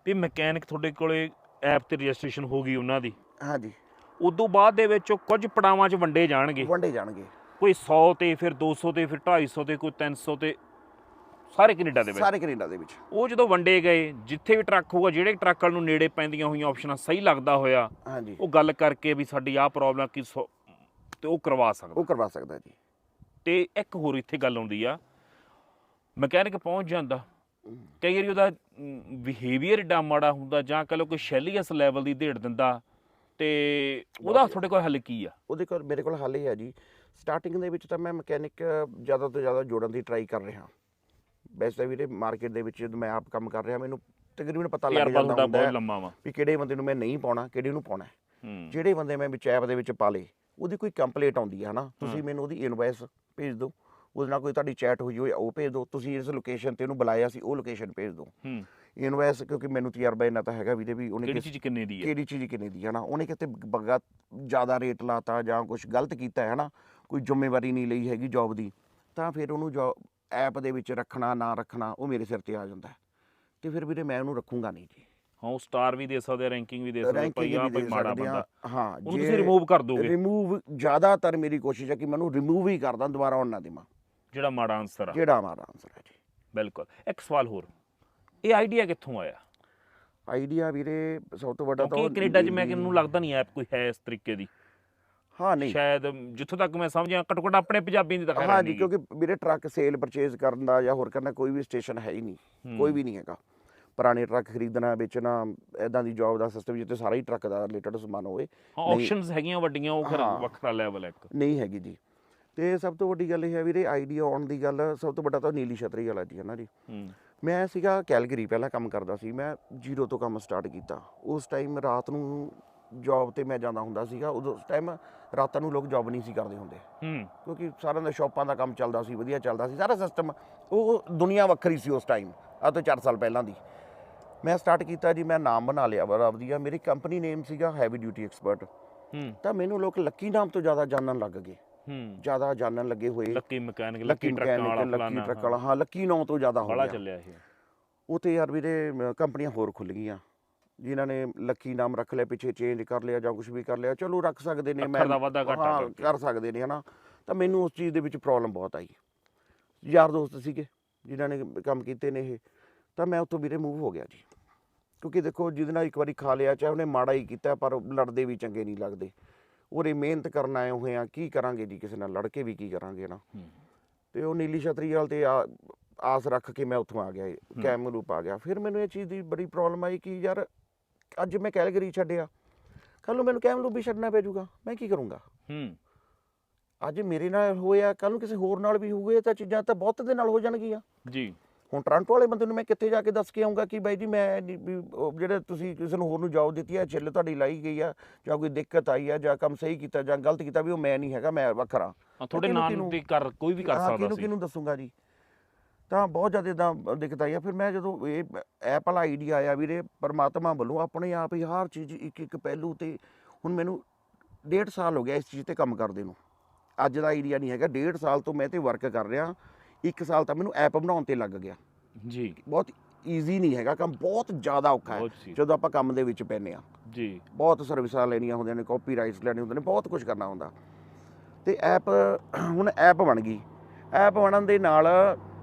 ਵੀ ਮਕੈਨਿਕ ਤੁਹਾਡੇ ਕੋਲੇ ਐਪ ਤੇ ਰਜਿਸਟ੍ਰੇਸ਼ਨ ਹੋ ਗਈ ਉਹਨਾਂ ਦੀ।
ਹਾਂਜੀ।
ਉਦੋਂ ਬਾਅਦ ਦੇ ਵਿੱਚ ਉਹ ਕੁਝ ਪੜਾਵਾਂ 'ਚ ਵੰਡੇ ਜਾਣਗੇ।
ਵੰਡੇ ਜਾਣਗੇ।
ਕੋਈ 100 ਤੇ ਫਿਰ 200 ਤੇ ਫਿਰ 250 ਤੇ ਕੋਈ 300 ਤੇ ਸਾਰੇ ਕੈਨੇਡਾ ਦੇ ਵਿੱਚ।
ਸਾਰੇ ਕੈਨੇਡਾ ਦੇ ਵਿੱਚ।
ਉਹ ਜਦੋਂ ਵੰਡੇ ਗਏ ਜਿੱਥੇ ਵੀ ਟਰੱਕ ਹੋਊਗਾ ਜਿਹੜੇ ਟਰੱਕ ਵਾਲ ਨੂੰ ਨੇੜੇ ਪੈਂਦੀਆਂ ਹੋਈਆਂ ਆਪਸ਼ਨਾਂ ਸਹੀ ਲੱਗਦਾ ਹੋਇਆ
ਹਾਂਜੀ।
ਉਹ ਗੱਲ ਕਰਕੇ ਵੀ ਸਾਡੀ ਆਹ ਪ੍ਰੋਬਲਮ ਕੀ ਤੇ ਉਹ ਕਰਵਾ ਸਕਦਾ।
ਉਹ ਕਰਵਾ ਸਕਦਾ ਜੀ।
ਤੇ ਇੱਕ ਹੋਰ ਇੱਥੇ ਗੱਲ ਆਉਂਦੀ ਆ ਮਕੈਨਿਕ ਪਹੁੰਚ ਜਾਂਦਾ। ਕਈ ਵਾਰੀ ਉਹਦਾ ਬਿਹੇਵੀਅਰ ਏਡਾ ਮਾੜਾ ਹੁੰਦਾ ਜਾਂ ਕਹ ਲਓ ਕੋਈ ਸ਼ੈਲੀਅਸ ਲੈਵਲ ਦੀ ਢੇੜ ਦਿੰਦਾ ਤੇ ਉਹਦਾ ਤੁਹਾਡੇ ਕੋਲ ਹੱਲ ਕੀ ਆ?
ਉਹਦੇ ਕੋਲ ਮੇਰੇ ਕੋਲ ਹੱਲ ਹੈ ਜੀ ਸਟਾਰਟਿੰਗ ਦੇ ਵਿੱਚ ਤਾਂ ਮੈਂ ਮਕੈਨਿਕ ਜ਼ਿਆਦਾ ਤੋਂ ਜ਼ਿਆਦਾ ਜੋੜਨ ਦੀ ਟਰਾਈ ਕਰ ਰਿਹਾ। ਵੈਸੇ ਵੀਰੇ ਮਾਰਕੀਟ ਦੇ ਵਿੱਚ ਜਦੋਂ ਮੈਂ ਆਪ ਕੰਮ ਕਰ ਰਿਹਾ ਮੈਨੂੰ ਤਕਰੀਬਨ ਪਤਾ ਲੱਗ ਜਾਂਦਾ ਹੁੰਦਾ
ਬਹੁਤ
ਹੈ
ਲੰਮਾ ਵਾ।
ਵੀ ਕਿਹੜੇ ਬੰਦੇ ਨੂੰ ਮੈਂ ਨਹੀਂ ਪਾਉਣਾ ਕਿਹੜੇ ਨੂੰ ਪਾਉਣਾ। ਜਿਹੜੇ ਬੰਦੇ ਮੈਂ ਵਿੱਚ ਐਪ ਦੇ ਵਿੱਚ ਪਾ ਲੇ ਉਹਦੀ ਕੋਈ ਕੰਪਲੀਟ ਆਉਂਦੀ ਹੈ ਹਨਾ ਤੁਸੀਂ ਮੈਨੂੰ ਉਹਦੀ ਇਨਵੌਇਸ ਭੇਜ ਦਿਓ। ਉਹਦੇ ਨਾਲ ਕੋਈ ਤੁਹਾਡੀ ਚੈਟ ਹੋਈ ਹੋਈ ਉਹ ਭੇਜ ਦਿਓ। ਤੁਸੀਂ ਇਸ ਲੋਕੇਸ਼ਨ ਤੇ ਉਹਨੂੰ ਬੁਲਾਇਆ ਸੀ ਉਹ ਲੋਕੇਸ਼ਨ ਭੇਜ ਦਿਓ।
ਹੂੰ।
ਇਨਵੌਇਸ ਕਿਉਂਕਿ ਮੈਨੂੰ ਤਜਰਬਾ ਇੰਨਾ ਤਾਂ ਹੈਗਾ ਵੀਰੇ ਵੀ ਉਹਨੇ
ਕਿਹੜੀ ਚੀਜ਼ ਕਿੰਨੇ ਦੀ ਹੈ
ਕਿਹੜੀ ਚੀਜ਼ ਕਿੰਨੇ ਦੀ ਹੈ ਨਾ ਉਹਨੇ ਕਿਤੇ ਬੱਗਾ ਜ਼ਿਆਦਾ ਰੇਟ ਲਾਤਾ ਜਾਂ ਕੁਝ ਗਲਤ ਕੀਤਾ ਹੈ ਨਾ ਕੋਈ ਜ਼ਿੰਮੇਵਾਰੀ ਨਹੀਂ ਲਈ ਹੈਗੀ ਜੌਬ ਦੀ ਤਾਂ ਫਿਰ ਉਹਨੂੰ ਜੋ ਐਪ ਦੇ ਵਿੱਚ ਰੱਖਣਾ ਨਾ ਰੱਖਣਾ ਉਹ ਮੇਰੇ ਸਿਰ ਤੇ ਆ ਜਾਂਦਾ ਤੇ ਫਿਰ ਵੀਰੇ ਮੈਂ ਉਹਨੂੰ ਰੱਖੂੰਗਾ ਨਹੀਂ ਜੀ।
ਹਾਂ ਉਹ ਸਟਾਰ ਵੀ ਦੇ ਸਕਦੇ ਰੈਂਕਿੰਗ ਵੀ ਦੇ ਸਕਦੇ ਭਾਈ ਆ
ਵੀ
ਭਾਈ ਮਾੜਾ ਬੰਦਾ।
ਹਾਂ
ਉਹਨੂੰ ਤੁਸੀਂ ਰਿਮੂਵ ਕਰ ਦੋਗੇ।
ਰਿਮੂਵ ਜ਼ਿਆਦਾਤਰ ਮੇਰੀ ਕੋਸ਼ਿਸ਼ ਹੈ ਕਿ ਮੈਨੂੰ ਰਿਮੂਵ ਹੀ ਕਰਦਾ ਦੁਬਾਰਾ ਆਉਣ ਨਾ ਦੇਵਾਂ
ਜਿਹੜਾ ਮਾੜਾ ਆਨਸਰ ਆ।
ਜਿਹੜਾ ਹਮਾਰਾ ਆਨਸਰ ਹੈ ਜੀ।
ਬਿਲਕੁਲ। ਇੱਕ ਸਵਾਲ ਹੋਰ। ਇਹ ਆਈਡੀਆ ਕਿੱਥੋਂ ਆਇਆ?
ਆਈਡੀਆ ਵੀਰੇ ਸਭ ਤੋਂ ਵੱਡਾ ਤਾਂ
ਕੈਨੇਡਾ 'ਚ ਮੈਂ ਕਿਨੂੰ ਲੱਗਦਾ ਨਹੀਂ ਐਪ ਕੋਈ ਹੈ ਇਸ ਤਰੀਕੇ ਦੀ?
ਹਾਂ ਨਹੀਂ।
ਸ਼ਾਇਦ ਜਿੱਥੋਂ ਤੱਕ ਮੈਂ ਸਮਝਿਆ ਘੱਟੋ ਘੱਟ ਆਪਣੇ ਪੰਜਾਬੀ ਦੀ ਤਾਂ
ਹਾਂ ਜੀ ਕਿਉਂਕਿ ਵੀਰੇ ਟਰੱਕ ਸੇਲ ਪਰਚੇਜ਼ ਕਰਨ ਦਾ ਜਾਂ ਹੋਰ ਕਰਨਾ ਕੋਈ ਵੀ ਸਟੇਸ਼ਨ ਹੈ ਹੀ ਨਹੀਂ। ਕੋਈ ਵੀ ਨਹੀਂ ਹੈਗਾ। ਪੁਰਾਣੇ ਟਰੱਕ ਖਰੀਦਣਾ ਵੇਚਣਾ ਐਦਾਂ ਦੀ ਜੌਬ ਦਾ ਸਿਸਟਮ ਜਿੱਥੇ ਸਾਰਾ ਹੀ ਟਰੱਕ ਦਾ ਰਿਲੇਟਡ ਸਮਾਨ ਹੋਵੇ
ਹਾਂ। ਆਪਸ਼ਨਸ ਹੈਗੀਆਂ ਵੱਡੀਆਂ ਉਹ। ਵੱਖਰਾ ਲੈਵਲ ਹੈ ਇੱਕ।
ਨਹੀਂ ਹੈਗੀ ਜੀ। ਤੇ ਸਭ ਤੋਂ ਵੱਡੀ ਗੱਲ ਇਹ ਹੈ ਵੀਰੇ ਆਈਡੀਆ ਆਉਣ ਦੀ ਗੱਲ ਸਭ ਤੋਂ ਵੱਡਾ ਤਾਂ ਨੀਲੀ ਛਤਰੀ ਵਾਲਾ ਜੀ ਹੈ ਨਾ ਜੀ ਮੈਂ ਸੀਗਾ ਕੈਲਗਰੀ ਪਹਿਲਾਂ ਕੰਮ ਕਰਦਾ ਸੀ ਮੈਂ ਜ਼ੀਰੋ ਤੋਂ ਕੰਮ ਸਟਾਰਟ ਕੀਤਾ। ਉਸ ਟਾਈਮ ਰਾਤ ਨੂੰ ਜੌਬ ਤੇ ਮੈਂ ਜਾਂਦਾ ਹੁੰਦਾ ਸੀਗਾ ਉਦੋਂ ਉਸ ਟਾਈਮ ਰਾਤਾਂ ਨੂੰ ਲੋਕ ਜੌਬ ਨਹੀਂ ਸੀ ਕਰਦੇ ਹੁੰਦੇ।
ਹੂੰ।
ਕਿਉਂਕਿ ਸਾਰਿਆਂ ਦਾ ਸ਼ਾਪਾਂ ਦਾ ਕੰਮ ਚੱਲਦਾ ਸੀ ਵਧੀਆ ਚੱਲਦਾ ਸੀ ਸਾਰਾ ਸਿਸਟਮ ਉਹ ਦੁਨੀਆ ਵੱਖਰੀ ਸੀ ਉਸ ਟਾਈਮ ਆ ਤੋਂ 4 ਸਾਲ ਪਹਿਲਾਂ ਦੀ। ਮੈਂ ਸਟਾਰਟ ਕੀਤਾ ਜੀ ਮੈਂ ਨਾਮ ਬਣਾ ਲਿਆ ਵਾ ਆਪਦੀ ਮੇਰੀ ਕੰਪਨੀ ਨੇਮ ਸੀਗਾ ਹੈਵੀ ਡਿਊਟੀ ਐਕਸਪਰਟ
ਹੂੰ।
ਤਾਂ ਮੈਨੂੰ ਲੋਕ ਲੱਕੀ ਨਾਮ ਤੋਂ ਜ਼ਿਆਦਾ ਜਾਣਨ ਲੱਗ ਗਏ। ਜ਼ਿਆਦਾ ਜਾਣਨ ਲੱਗੇ ਹੋਏ।
ਲੱਕੀ ਮਕੈਨਿਕ
ਲੱਕੀ
ਟਰੱਕਾਂ ਵਾਲਾ
ਲੱਕੀ ਟਰੱਕ ਵਾਲਾ ਹਾਂ ਲੱਕੀ ਨਾਮ ਤੋਂ ਜ਼ਿਆਦਾ ਹੋ
ਬੜਾ
ਗਿਆ।
ਚੱਲਿਆ ਇਹ।
ਉਹ ਤੇ ਯਾਰ ਵੀਰੇ ਕੰਪਨੀਆਂ ਹੋਰ ਖੁੱਲ ਗਈਆਂ। ਜਿਨ੍ਹਾਂ ਨੇ ਲੱਕੀ ਨਾਮ ਰੱਖ ਲਿਆ ਪਿੱਛੇ ਚੇਂਜ ਕਰ ਲਿਆ ਜਾਂ ਕੁਝ ਵੀ ਕਰ ਲਿਆ ਚਲੋ ਰੱਖ ਸਕਦੇ ਨੇ
ਘਾਟਾ
ਹਾਂ। ਕਰ ਸਕਦੇ ਨੇ ਹਨਾ। ਤਾਂ ਮੈਨੂੰ ਉਸ ਚੀਜ਼ ਦੇ ਵਿੱਚ ਪ੍ਰੋਬਲਮ ਬਹੁਤ ਆਈ। ਯਾਰ ਦੋਸਤ ਸੀਗੇ ਜਿਨ੍ਹਾਂ ਨੇ ਕੰਮ ਕੀਤੇ ਨੇ ਇਹ। ਤਾਂ ਮੈਂ ਉੱਥੋਂ ਵੀਰੇ ਮੂਵ ਹੋ ਗਿਆ ਜੀ। ਕਿਉਂਕਿ ਦੇਖੋ ਜਿਹਦੇ ਨਾਲ ਇੱਕ ਵਾਰੀ ਖਾ ਲਿਆ ਚਾਹੇ ਉਹਨੇ ਮਾੜਾ ਹੀ ਕੀਤਾ ਪਰ ਲੜਦੇ ਵੀ ਚੰਗੇ ਨਹੀਂ ਲੱਗਦੇ। ਉਹਰੇ ਮਿਹਨਤ ਕਰਨ ਆਏ ਹੋਏ ਆ ਕੀ ਕਰਾਂਗੇ ਜੀ ਕਿਸੇ ਨਾਲ? ਲੜ ਕੇ ਵੀ ਕੀ ਕਰਾਂਗੇ ਨਾ। ਤੇ ਉਹ ਨੀਲੀ ਛਤਰੀ ਵਾਲ ਤੇ ਆ- ਆਸ ਰੱਖ ਕੇ ਮੈਂ ਉੱਥੋਂ ਆ ਗਿਆ ਕੈਮਰੂਪ ਆ ਗਿਆ। ਫਿਰ ਮੈਨੂੰ ਇਹ ਚੀਜ਼ ਦੀ ਬੜੀ ਪ੍ਰੋਬਲਮ ਆਈ ਕਿ ਯਾਰ ਅੱਜ ਮੈਂ ਕੈਲਗਰੀ ਛੱਡਿਆ। ਕੱਲ ਨੂੰ ਮੈਨੂੰ ਕੈਮਰੂਪ ਵੀ ਛੱਡਣਾ ਪੈ ਜਾਊਗਾ ਮੈਂ ਕੀ ਕਰੂੰਗਾ?
ਹੂੰ।
ਅੱਜ ਮੇਰੇ ਨਾਲ ਹੋਇਆ ਕੱਲ ਨੂੰ ਕਿਸੇ ਹੋਰ ਨਾਲ ਵੀ ਹੋਊਗੇ ਤਾਂ ਚੀਜ਼ਾਂ ਤਾਂ ਬਹੁਤ ਦੇ ਨਾਲ ਹੋ ਜਾਣਗੀਆਂ।
ਜੀ।
ਹੁਣ ਟ੍ਰਾਂਟੋ ਵਾਲੇ ਬੰਦੇ ਨੂੰ ਮੈਂ ਕਿੱਥੇ ਜਾ ਕੇ ਦੱਸ ਕੇ ਆਉਂਗਾ ਕਿ ਬਾਈ ਜੀ ਮੈਂ ਜਿਹੜੇ ਤੁਸੀਂ ਕਿਸੇ ਨੂੰ ਹੋਰ ਨੂੰ ਜੌਬ ਦਿੱਤੀ ਹੈ ਛਿੱਲ ਤੁਹਾਡੀ ਲਾਈ ਗਈ ਆ ਜਾਂ ਕੋਈ ਦਿੱਕਤ ਆਈ ਆ ਜਾਂ ਕੰਮ ਸਹੀ ਕੀਤਾ ਜਾਂ ਗਲਤ ਕੀਤਾ ਵੀ ਉਹ ਮੈਂ ਨਹੀਂ ਹੈਗਾ ਮੈਂ ਵੱਖਰਾ
ਤੁਹਾਡੇ
ਕਿਹਨੂੰ-
ਨਾਂ
ਕਿਹਨੂੰ-
ਤੇ ਕਰ ਕੋਈ ਵੀ ਕਰ ਸਕਦਾ
ਕਿਹਨੂੰ
ਸੀ।
ਕਿਹਨੂੰ ਦੱਸੂਗਾ ਜੀ? ਤਾਂ ਬਹੁਤ ਜ਼ਿਆਦਾ ਇਦਾਂ ਦਿੱਕਤ ਆਈ ਆ। ਫਿਰ ਮੈਂ ਜਦੋਂ ਇਹ ਐਪ ਵਾਲਾ ਆਈਡੀਆ ਆਇਆ ਵੀਰੇ ਪਰਮਾਤਮਾ ਵੱਲੋਂ ਆਪਣੇ ਆਪ ਹੀ ਹਰ ਚੀਜ਼ ਇੱਕ ਇੱਕ ਪਹਿਲੂ ਤੇ ਹੁਣ ਮੈਨੂੰ ਡੇਢ ਸਾਲ ਹੋ ਗਿਆ ਇਸ ਚੀਜ਼ ਤੇ ਕੰਮ ਕਰਦੇ ਨੂੰ। ਅੱਜ ਦਾ ਆਈਡੀਆ ਨਹੀਂ ਹੈਗਾ। ਡੇਢ ਸਾਲ ਤੋਂ ਮੈਂ ਤੇ ਵਰਕ ਕਰ ਰਿਹਾ। ਇੱਕ ਸਾਲ ਤਾਂ ਮੈਨੂੰ ਐਪ ਬਣਾਉਣ ਤੇ ਲੱਗ ਗਿਆ।
ਜੀ।
ਬਹੁਤ ਈਜ਼ੀ ਨਹੀਂ ਹੈਗਾ ਕੰਮ ਬਹੁਤ ਜ਼ਿਆਦਾ ਔਖਾ ਹੈ ਜਦੋਂ ਆਪਾਂ ਕੰਮ ਦੇ ਵਿੱਚ ਪੈਨੇ ਆ
ਜੀ।
ਬਹੁਤ ਸਰਵਿਸਾਂ ਲੈਣੀਆਂ ਹੁੰਦੀਆਂ ਨੇ ਕਾਪੀਰਾਈਟਸ ਲੈਣੇ ਹੁੰਦੇ ਨੇ ਬਹੁਤ ਕੁਝ ਕਰਨਾ ਹੁੰਦਾ। ਤੇ ਐਪ ਹੁਣ ਐਪ ਬਣ ਗਈ। ਐਪ ਬਣਨ ਦੇ ਨਾਲ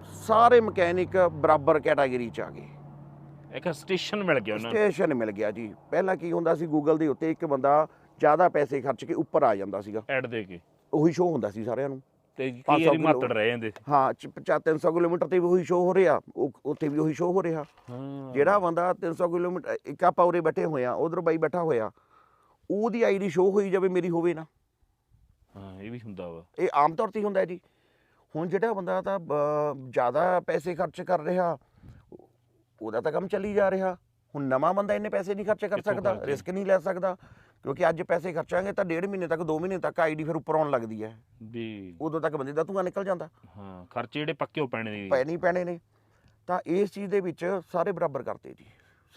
ਸਾਰੇ ਮਕੈਨਿਕ ਬਰਾਬਰ ਕੈਟਾਗਰੀ ਚ ਆ ਗਏ।
ਇੱਕ ਸਟੇਸ਼ਨ ਮਿਲ ਗਿਆ ਉਹਨਾਂ ਨੂੰ।
ਸਟੇਸ਼ਨ ਮਿਲ ਗਿਆ ਜੀ। ਪਹਿਲਾਂ ਕੀ ਹੁੰਦਾ ਸੀ ਗੂਗਲ ਦੇ ਉੱਤੇ ਇੱਕ ਬੰਦਾ ਜ਼ਿਆਦਾ ਪੈਸੇ ਖਰਚ ਕੇ ਉੱਪਰ ਆ ਜਾਂਦਾ ਸੀਗਾ।
ਐਡ ਦੇ ਕੇ।
ਉਹੀ ਸ਼ੋਅ ਹੁੰਦਾ ਸੀ ਸਾਰਿਆਂ ਨੂੰ।
ਤੇ ਕਈ
500
ਵਾਰੀ
ਕਿਲੋ।
ਮਾਤੜ ਰਹਿ ਜਾਂਦੇ
ਹਾਂ 300 ਕਿਲੋਮੀਟਰ ਤੇ ਵੀ ਉਹੀ ਸ਼ੋਅ ਹੋ ਰਿਹਾ। ਉਹ- ਉੱਥੇ ਵੀ ਉਹੀ ਸ਼ੋਅ ਹੋ ਰਿਹਾ।
ਹਾਂ।
ਜਿਹੜਾ ਬੰਦਾ 300 ਕਿਲੋਮੀਟਰ ਇੱਕ ਆਪਾਂ ਉਰੇ ਬੈਠੇ ਹੋਏ ਆ ਉਧਰ ਬਾਈ ਬੈਠਾ ਹੋਇਆ ਉਹਦੀ ਆਈਡੀ ਸ਼ੋਅ ਹੋਈ ਜਾਵੇ ਮੇਰੀ ਹੋਵੇ ਨਾ।
ਹਾਂ ਇਹ ਵੀ ਹੁੰਦਾ ਵਾ।
ਇਹ ਆਮ ਤੌਰ ਤੇ ਹੀ ਹੁੰਦਾ ਹੈ ਜੀ। ਹੁਣ ਜਿਹੜਾ ਬੰਦਾ ਤਾਂ ਬ- ਜ਼ਿਆਦਾ ਪੈਸੇ ਖਰਚ ਕਰ ਰਿਹਾ ਉਹਦਾ ਤਾਂ ਕੰਮ ਚੱਲੀ ਜਾ ਰਿਹਾ। ਹੁਣ ਨਵਾਂ ਬੰਦਾ ਇੰਨੇ ਪੈਸੇ ਨਹੀਂ ਖਰਚ ਕਰ
ਕਿੱਥੋਂ
ਸਕਦਾ
ਖਰਚੇ?
ਰਿਸਕ ਨਹੀਂ ਲੈ ਸਕਦਾ। ਕਿਉਂਕਿ ਅੱਜ ਪੈਸੇ ਖਰਚਾਂਗੇ ਤਾਂ ਡੇਢ ਮਹੀਨੇ ਤੱਕ 2 ਮਹੀਨੇ ਤੱਕ ਆਈਡੀ ਫਿਰ ਉੱਪਰ ਆਉਣ ਲੱਗਦੀ ਹੈ।
ਵੀ
ਉਦੋਂ ਤੱਕ ਬੰਦੇ ਦਾ ਧੂੰਆਂ ਨਿਕਲ ਜਾਂਦਾ।
ਹਾਂ ਖਰਚੇ ਜਿਹੜੇ ਪੱਕੇ ਹੋ ਪੈਣੇ ਨੇ।
ਪੈ ਨਹੀਂ ਪੈਣੇ ਨੇ। ਤਾਂ ਇਸ ਚੀਜ਼ ਦੇ ਵਿੱਚ ਸਾਰੇ ਬਰਾਬਰ ਕਰਤੇ ਜੀ।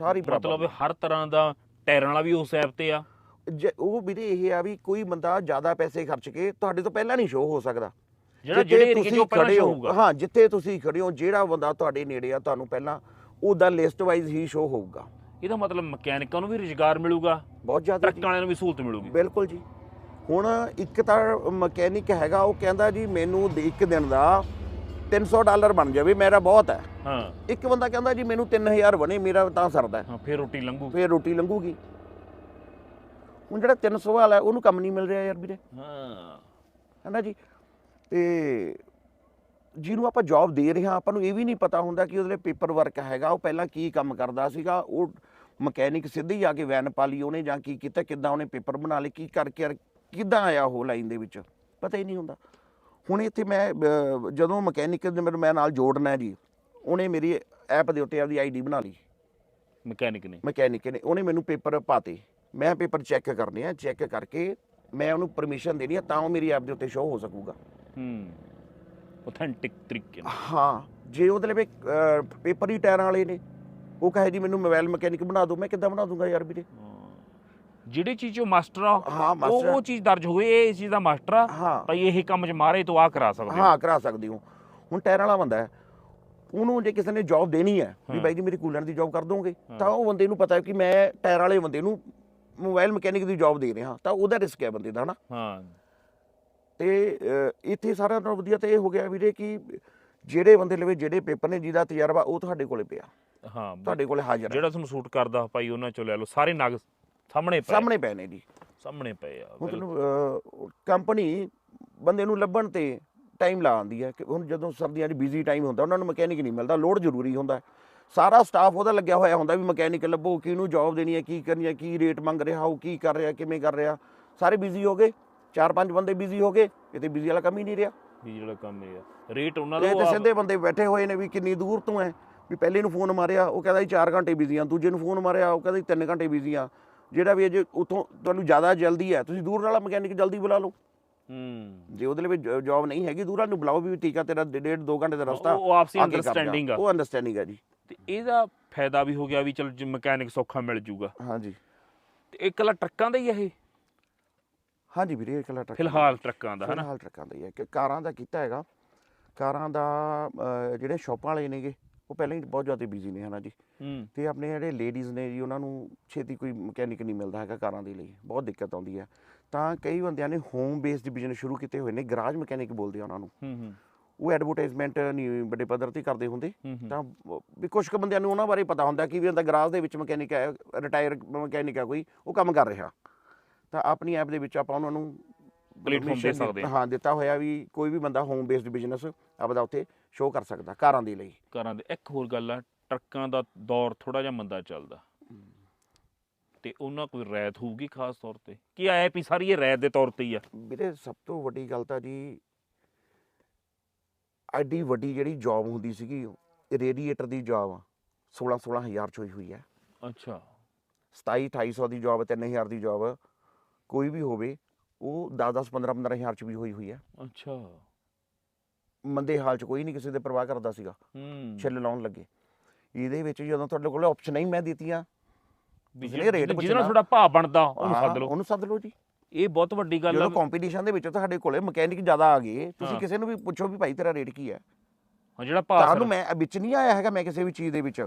ਸਾਰੀ
ਮਤਲਬ ਹਰ ਤਰ੍ਹਾਂ ਦਾ ਟਾਇਰਾਂ ਵਾਲਾ ਵੀ ਉਸ ਐਪ ਤੇ ਆ।
ਉਹ ਵੀਰੇ ਇਹ ਆ ਵੀ ਕੋਈ ਬੰਦਾ ਜ਼ਿਆਦਾ ਪੈਸੇ ਖਰਚ ਕੇ ਤੁਹਾਡੇ ਤੋਂ ਪਹਿਲਾਂ ਨਹੀਂ ਸ਼ੋਅ ਹੋ ਸਕਦਾ।
ਜਿਹੜਾ ਜਿਹੜੇ
ਤੁਸੀਂ ਖੜੇ ਹੋ, ਹਾਂ ਜਿੱਥੇ ਤੁਸੀਂ ਖੜੇ ਹੋ ਜਿਹੜਾ ਬੰਦਾ ਤੁਹਾਡੇ ਨੇੜੇ ਆ ਤੁਹਾਨੂੰ ਪਹਿਲਾਂ ਉਹਦਾ ਲਿਸਟ ਵਾਈਜ਼ ਹੀ ਸ਼ੋਅ ਹੋਊਗਾ।
ਇਹਦਾ ਮਤਲਬ ਮਕੈਨਿਕਾਂ ਨੂੰ ਵੀ ਰੁਜ਼ਗਾਰ ਮਿਲੂਗਾ
ਬਹੁਤ ਜ਼ਿਆਦਾ।
ਟਰੱਕਾਂ ਵਾਲਿਆਂ ਨੂੰ ਵੀ ਸਹੂਲਤ ਮਿਲੂਗੀ।
ਬਿਲਕੁਲ ਜੀ। ਹੁਣ ਇੱਕ ਤਾਂ ਮਕੈਨਿਕ ਹੈਗਾ ਉਹ ਕਹਿੰਦਾ ਜੀ ਮੈਨੂੰ ਇੱਕ ਦਿਨ ਦਾ 300 ਡਾਲਰ ਬਣ ਜਾਵੇ ਮੇਰਾ ਬਹੁਤ ਹੈ।
ਹਾਂ।
ਇੱਕ ਬੰਦਾ ਕਹਿੰਦਾ ਜੀ ਮੈਨੂੰ 3000 ਬਣੇ ਮੇਰਾ ਤਾਂ ਸਰਦਾ ਹੈ।
ਫੇਰ ਰੋਟੀ ਲੰਘੂ
ਫੇਰ ਰੋਟੀ ਲੰਘੂਗੀ। ਹੁਣ ਜਿਹੜਾ 300 ਵਾਲਾ ਉਹਨੂੰ ਕੰਮ ਨਹੀਂ ਮਿਲ ਰਿਹਾ ਯਾਰ ਵੀਰੇ।
ਹਾਂ।
ਹੈਨਾ ਜੀ ਤੇ ਜਿਹਨੂੰ ਆਪਾਂ ਜੌਬ ਦੇ ਰਹੇ ਹਾਂ ਆਪਾਂ ਨੂੰ ਇਹ ਵੀ ਨਹੀਂ ਪਤਾ ਹੁੰਦਾ ਕਿ ਉਹਦੇ ਪੇਪਰ ਵਰਕ ਹੈਗਾ ਉਹ ਪਹਿਲਾਂ ਕੀ ਕੰਮ ਕਰਦਾ ਸੀਗਾ ਉਹ ਮਕੈਨਿਕ ਸਿੱਧੇ ਹੀ ਆ ਕੇ ਵੈਨ ਪਾ ਲਈ ਉਹਨੇ ਜਾਂ ਕੀ ਕੀਤਾ ਕਿੱਦਾਂ ਉਹਨੇ ਪੇਪਰ ਬਣਾ ਲਏ ਕੀ ਕਰਕੇ ਕਿੱਦਾਂ ਆਇਆ ਉਹ ਲਾਈਨ ਦੇ ਵਿੱਚ ਪਤਾ ਹੀ ਨਹੀਂ ਹੁੰਦਾ। ਹੁਣ ਇੱਥੇ ਮੈਂ ਜਦੋਂ ਮਕੈਨਿਕ ਦੇ ਮੇਰੇ ਮੈਂ ਨਾਲ ਜੋੜਨਾ ਜੀ ਉਹਨੇ ਮੇਰੀ ਐਪ ਦੇ ਉੱਤੇ ਆਪਦੀ ਆਈਡੀ ਬਣਾ ਲਈ।
ਮਕੈਨਿਕ ਨੇ?
ਮਕੈਨਿਕ ਨੇ ਉਹਨੇ ਮੈਨੂੰ ਪੇਪਰ ਪਾਤੇ। ਮੈਂ ਪੇਪਰ ਚੈੱਕ ਕਰਨੇ ਆ ਚੈੱਕ ਕਰਕੇ ਮੈਂ ਉਹਨੂੰ ਪਰਮਿਸ਼ਨ ਦੇਣੀ ਆ ਤਾਂ ਉਹ ਮੇਰੀ ਐਪ ਦੇ ਉੱਤੇ ਸ਼ੋਅ ਹੋ ਸਕੂਗਾ।
ਹੂੰ। ਆਥੈਂਟਿਕ ਤਰੀਕੇ ਨਾਲ
ਹਾਂ ਜੇ ਉਹਦੇ ਲਈ ਪੇਪਰ ਹੀ ਟਾਇਰਾਂ ਵਾਲੇ ਨੇ ਉਹ ਕਹੇ ਜੀ ਮੈਨੂੰ ਮੋਬਾਈਲ ਮਕੈਨਿਕ ਬਣਾ ਦਿਓ ਮੈਂ ਕਿੱਦਾਂ ਬਣਾ ਦੂੰਗਾ ਯਾਰ ਵੀਰੇ।
ਜਿਹੜੀ ਚੀਜ਼ ਚੋਂ ਮਾਸਟਰ ਆ ਉਹ। ਉਹ ਚੀਜ਼ ਦਰਜ ਹੋਵੇ ਇਹ ਚੀਜ਼ ਦਾ ਮਾਸਟਰ ਆ ਭਾਈ ਇਹ ਕੰਮ 'ਚ ਮਾਰੇ ਤੋਂ ਆ ਕਰਾ ਸਕਦੇ
ਹਾਂ ਕਰਾ ਸਕਦੇ ਹੋ ਹੁਣ ਟਾਇਰਾਂ ਵਾਲਾ ਬੰਦਾ ਹੈ ਉਹਨੂੰ ਜੇ ਕਿਸੇ ਨੇ ਜੌਬ ਦੇਣੀ ਹੈ ਵੀ। ਬਾਈ ਜੀ ਮੇਰੀ ਕੂਲੈਂਟ ਦੀ ਜੌਬ ਕਰ ਦੋਗੇ। ਤਾਂ ਉਹ ਬੰਦੇ ਨੂੰ ਪਤਾ ਹੈ ਕਿ ਮੈਂ ਟਾਇਰ ਵਾਲੇ ਬੰਦੇ ਨੂੰ ਮੋਬਾਈਲ ਮਕੈਨਿਕ ਦੀ ਜੌਬ ਦੇ ਰਿਹਾ ਤਾਂ ਉਹਦਾ ਰਿਸਕ ਹੈ ਬੰਦੇ ਦਾ ਹਨਾ
ਹਾਂ
ਤੇ ਇੱਥੇ ਸਾਰਿਆਂ ਨਾਲੋਂ ਵਧੀਆ ਤਾਂ ਇਹ ਹੋ ਗਿਆ ਵੀਰੇ ਕਿ ਜਿਹੜੇ ਬੰਦੇ ਲਵੇ ਜਿਹੜੇ ਪੇਪਰ ਨੇ ਜਿਹਦਾ ਤਜਰਬਾ ਉਹ ਤੁਹਾਡੇ ਕੋਲੇ ਪਿਆ।
ਹਾਂ
ਤੁਹਾਡੇ ਕੋਲੇ ਹਾਜ਼ਰ
ਜਿਹੜਾ ਤੁਹਾਨੂੰ ਸੂਟ ਕਰਦਾ ਭਾਈ ਉਹਨਾਂ ਚੋਂ ਲੈ ਲਓ। ਸਾਰੇ ਨਗ ਸਾਹਮਣੇ ਪਏ।
ਸਾਹਮਣੇ ਪਏ ਨੇ ਜੀ।
ਸਾਹਮਣੇ ਪਏ ਆ।
ਤੁਹਾਨੂੰ ਕੰਪਨੀ ਬੰਦੇ ਨੂੰ ਲੱਭਣ ਤੇ ਟਾਈਮ ਲਾ ਆਉਂਦੀ ਹੈ ਕਿ ਹੁਣ ਜਦੋਂ ਸਰਦੀਆਂ 'ਚ ਬਿਜ਼ੀ ਟਾਈਮ ਹੁੰਦਾ ਉਹਨਾਂ ਨੂੰ ਮਕੈਨਿਕ ਨਹੀਂ ਮਿਲਦਾ ਲੋਡ ਜ਼ਰੂਰੀ ਹੁੰਦਾ। ਸਾਰਾ ਸਟਾਫ ਉਹਦਾ ਲੱਗਿਆ ਹੋਇਆ ਹੁੰਦਾ ਵੀ ਮਕੈਨਿਕ ਲੱਭੋ ਕਿਹਨੂੰ ਜੌਬ ਦੇਣੀ ਹੈ ਕੀ ਕਰਨੀ ਹੈ ਕੀ ਰੇਟ ਮੰਗ ਰਿਹਾ ਉਹ ਕੀ ਕਰ ਰਿਹਾ ਕਿਵੇਂ ਕਰ ਰਿਹਾ। ਸਾਰੇ ਬਿਜ਼ੀ ਹੋ ਗਏ। ਚਾਰ ਪੰਜ ਬੰਦੇ ਬਿਜ਼ੀ ਹੋ ਗਏ ਇਹ ਤੇ ਬਿਜ਼ੀ ਵਾਲਾ ਕੰਮ ਹੀ ਨਹੀਂ ਰਿਹਾ।
ਵੀ ਜਿਹੜਾ ਕੰਮ ਇਹ ਆ ਰੇਟ ਉਹਨਾਂ
ਇਹ
ਦਾ
ਤੇ
ਉਹ
ਸਿੱਧੇ ਬੰਦੇ ਬੈਠੇ ਹੋਏ ਨੇ ਵੀ ਕਿੰਨੀ ਦੂਰ ਤੋਂ ਹੈ ਵੀ ਪਹਿਲੇ ਨੂੰ ਫੋਨ ਮਾਰਿਆ ਉਹ ਕਹਿੰਦਾ ਜੀ 4 ਘੰਟੇ ਬਿਜ਼ੀ ਆ ਦੂਜੇ ਨੂੰ ਫੋਨ ਮਾਰਿਆ ਉਹ ਕਹਿੰਦਾ ਜੀ 3 ਘੰਟੇ ਬਿਜ਼ੀ ਆ। ਜਿਹੜਾ ਵੀ ਅਜੇ ਉਥੋਂ ਤੁਹਾਨੂੰ ਜ਼ਿਆਦਾ ਜਲਦੀ ਹੈ ਤੁਸੀਂ ਦੂਰ ਵਾਲਾ ਮਕੈਨਿਕ ਜਲਦੀ ਬੁਲਾ ਲਓ।
ਹੂੰ।
ਜੇ ਉਹਦੇ ਲਈ ਜੌਬ ਨਹੀਂ ਹੈਗੀ ਦੂਰਾਂ ਨੂੰ ਬੁਲਾਓ ਵੀ ਠੀਕ ਆ ਤੇਰਾ ਡੇਢ 2 ਘੰਟੇ ਦਾ ਰਸਤਾ
ਉਹ ਆਪਸੀ
ਕਰ ਜਾ।
ਅੰਡਰਸਟੈਂਡਿੰਗ ਆ।
ਉਹ ਅੰਡਰਸਟੈਂਡਿੰਗ ਆ ਜੀ।
ਤੇ ਇਹਦਾ ਫਾਇਦਾ ਵੀ ਹੋ ਗਿਆ ਵੀ ਚਲ ਮਕੈਨਿਕ ਸੌਖਾ ਮਿਲ ਜੂਗਾ।
ਹਾਂਜੀ।
ਤੇ ਇਹ ਇਕੱਲਾ ਟਰੱਕਾਂ ਦਾ ਹੀ ਆ ਇਹ?
ਹਾਂਜੀ ਵੀਰੇ ਇਹ ਇਕੱਲਾ ਟਰੱਕ
ਫਿਲਹਾਲ ਟਰੱਕਾਂ ਦਾ ਹਨਾ?
ਫਿਲਹਾਲ ਟਰੱਕਾਂ ਦਾ ਹੀ ਹੈ ਕਿ ਕਾਰਾਂ ਦਾ ਕੀਤਾ ਹੈਗਾ। ਕਾਰਾਂ ਦਾ ਜਿਹੜੇ ਸ਼ਾਪਾਂ ਵਾਲੇ ਨੇਗੇ ਉਹ ਪਹਿਲਾਂ ਹੀ ਬਹੁਤ ਜ਼ਿਆਦਾ ਬਿਜ਼ੀ ਨੇ ਹਨਾ ਜੀ। ਤੇ ਆਪਣੇ ਜਿਹੜੇ ਲੇਡੀਜ਼ ਨੇ ਜੀ ਉਹਨਾਂ ਨੂੰ ਛੇਤੀ ਕੋਈ ਮਕੈਨਿਕ ਨਹੀਂ ਮਿਲਦਾ ਹੈਗਾ ਕਾਰਾਂ ਦੇ ਲਈ ਬਹੁਤ ਦਿੱਕਤ ਆਉਂਦੀ ਹੈ। ਤਾਂ ਕਈ ਬੰਦਿਆਂ ਨੇ ਹੋਮ ਬੇਸਡ ਬਿਜ਼ਨਸ ਸ਼ੁਰੂ ਕੀਤੇ ਹੋਏ ਨੇ ਗਰਾਜ ਮਕੈਨਿਕ ਬੋਲਦੇ ਆ ਉਹਨਾਂ ਨੂੰ।
ਹੂੰ ਹੂੰ।
ਉਹ ਐਡਵਰਟਾਈਜ਼ਮੈਂਟ ਨਹੀਂ ਵੱਡੇ ਪੱਧਰ ਤੇ ਕਰਦੇ ਹੁੰਦੇ। ਤਾਂ ਵੀ ਕੁਝ ਕੁ ਬੰਦਿਆਂ ਨੂੰ ਉਹਨਾਂ ਬਾਰੇ ਪਤਾ ਹੁੰਦਾ ਕਿ ਵੀ ਉਹਦਾ ਗਰਾਜ ਦੇ ਵਿੱਚ ਮਕੈਨਿਕ ਹੈ ਰਿਟਾਇਰ ਮਕੈਨਿਕ ਹੈ ਕੋਈ ਉਹ ਕੰਮ ਕਰ ਰਿਹਾ। ਤਾਂ ਆਪਣੀ ਐਪ ਦੇ ਵਿੱਚ ਆਪਾਂ ਉਹਨਾਂ ਨੂੰ
Platform ਦੇ ਸਕਦੇ ਹਾਂ।
ਹਾਂ ਦਿੱਤਾ ਹੋਇਆ ਵੀ ਕੋਈ ਵੀ ਬੰਦਾ ਹੋਮ ਬੇਸਡ ਬਿਜ਼ਨਸ ਆਪਦਾ ਉੱਥੇ ਸ਼ੋਅ ਕਰ ਸਕਦਾ ਕਾਰਾਂ ਦੇ ਲਈ।
ਘਰਾਂ ਦੇ ਇੱਕ ਹੋਰ ਗੱਲ ਆ ਟਰੱਕਾਂ ਦਾ ਦੌਰ ਥੋੜਾ ਜਿਹਾ ਮੰਦਾ ਚੱਲਦਾ। ਤੇ ਉਹਨਾਂ ਕੋਈ ਰੈਤ ਹੋਊਗੀ ਖਾਸ ਤੌਰ ਤੇ। ਕੀ ਆਇਆ ਵੀ ਸਾਰੀ ਇਹ ਰੈਤ ਦੇ ਤੌਰ ਤੇ ਹੀ ਆ।
ਵੀਰੇ ਸਭ ਤੋਂ ਵੱਡੀ ਗੱਲ ਤਾਂ ਜੀ ਐਡੀ ਵੱਡੀ ਜਿਹੜੀ ਜੌਬ ਹੁੰਦੀ ਸੀਗੀ ਰੇਡੀਏਟਰ ਦੀ ਜੌਬ 16 16000 ਚ ਹੋਈ ਹੋਈ ਹੈ
ਅੱਛਾ।
27 2800 ਦੀ ਜੌਬ 3000 ਦੀ ਜੌਬ ਕੋਈ ਵੀ ਹੋਵੇ ਉਹ 10 10 15 15000 ਚ ਵੀ ਹੋਈ ਹੋਈ ਹੈ।
ਅੱਛਾ।
ਮੰਦੇ ਹਾਲ ਚ ਕੋਈ ਨਹੀਂ ਕਿਸੇ ਦੇ ਪਰਵਾਹ ਕਰਦਾ ਸੀਗਾ।
ਹੂੰ।
ਛਿੱਲ ਲਾਉਣ ਲੱਗੇ। ਇਹਦੇ ਵਿੱਚ ਜਦੋਂ ਤੁਹਾਡੇ ਕੋਲ ਆਪਸ਼ਨ ਹੀ ਮੈਂ ਦਿੱਤੀਆਂ
ਵੀ
ਜਿਹਨੇ ਰੇਟ ਪੁੱਛਣਾ।
ਥੋੜਾ ਭਾਅ ਬਣਦਾ ਉਹਨੂੰ
ਹਾਂ,
ਸੱਦ ਲਓ।
ਉਹਨੂੰ ਸੱਦ ਲਓ ਜੀ।
ਇਹ ਬਹੁਤ ਵੱਡੀ ਗੱਲ ਆ
ਜਦੋਂ ਕੰਪੀਟੀਸ਼ਨ ਦੇ ਵਿੱਚ ਤੁਹਾਡੇ ਕੋਲੇ ਮਕੈਨਿਕ ਜ਼ਿਆਦਾ ਆ ਗਏ ਤੁਸੀਂ
ਹਾਂ।
ਕਿਸੇ ਨੂੰ ਵੀ ਪੁੱਛੋ ਵੀ ਭਾਈ ਤੇਰਾ ਰੇਟ ਕੀ ਹੈ?
ਹਾਂ, ਜਿਹੜਾ ਭਾਅ
ਤੁਹਾਨੂੰ ਮੈਂ ਵਿੱਚ ਨਹੀਂ ਆਇਆ ਹੈਗਾ ਮੈਂ ਕਿਸੇ ਵੀ ਚੀਜ਼ ਦੇ ਵਿੱਚ।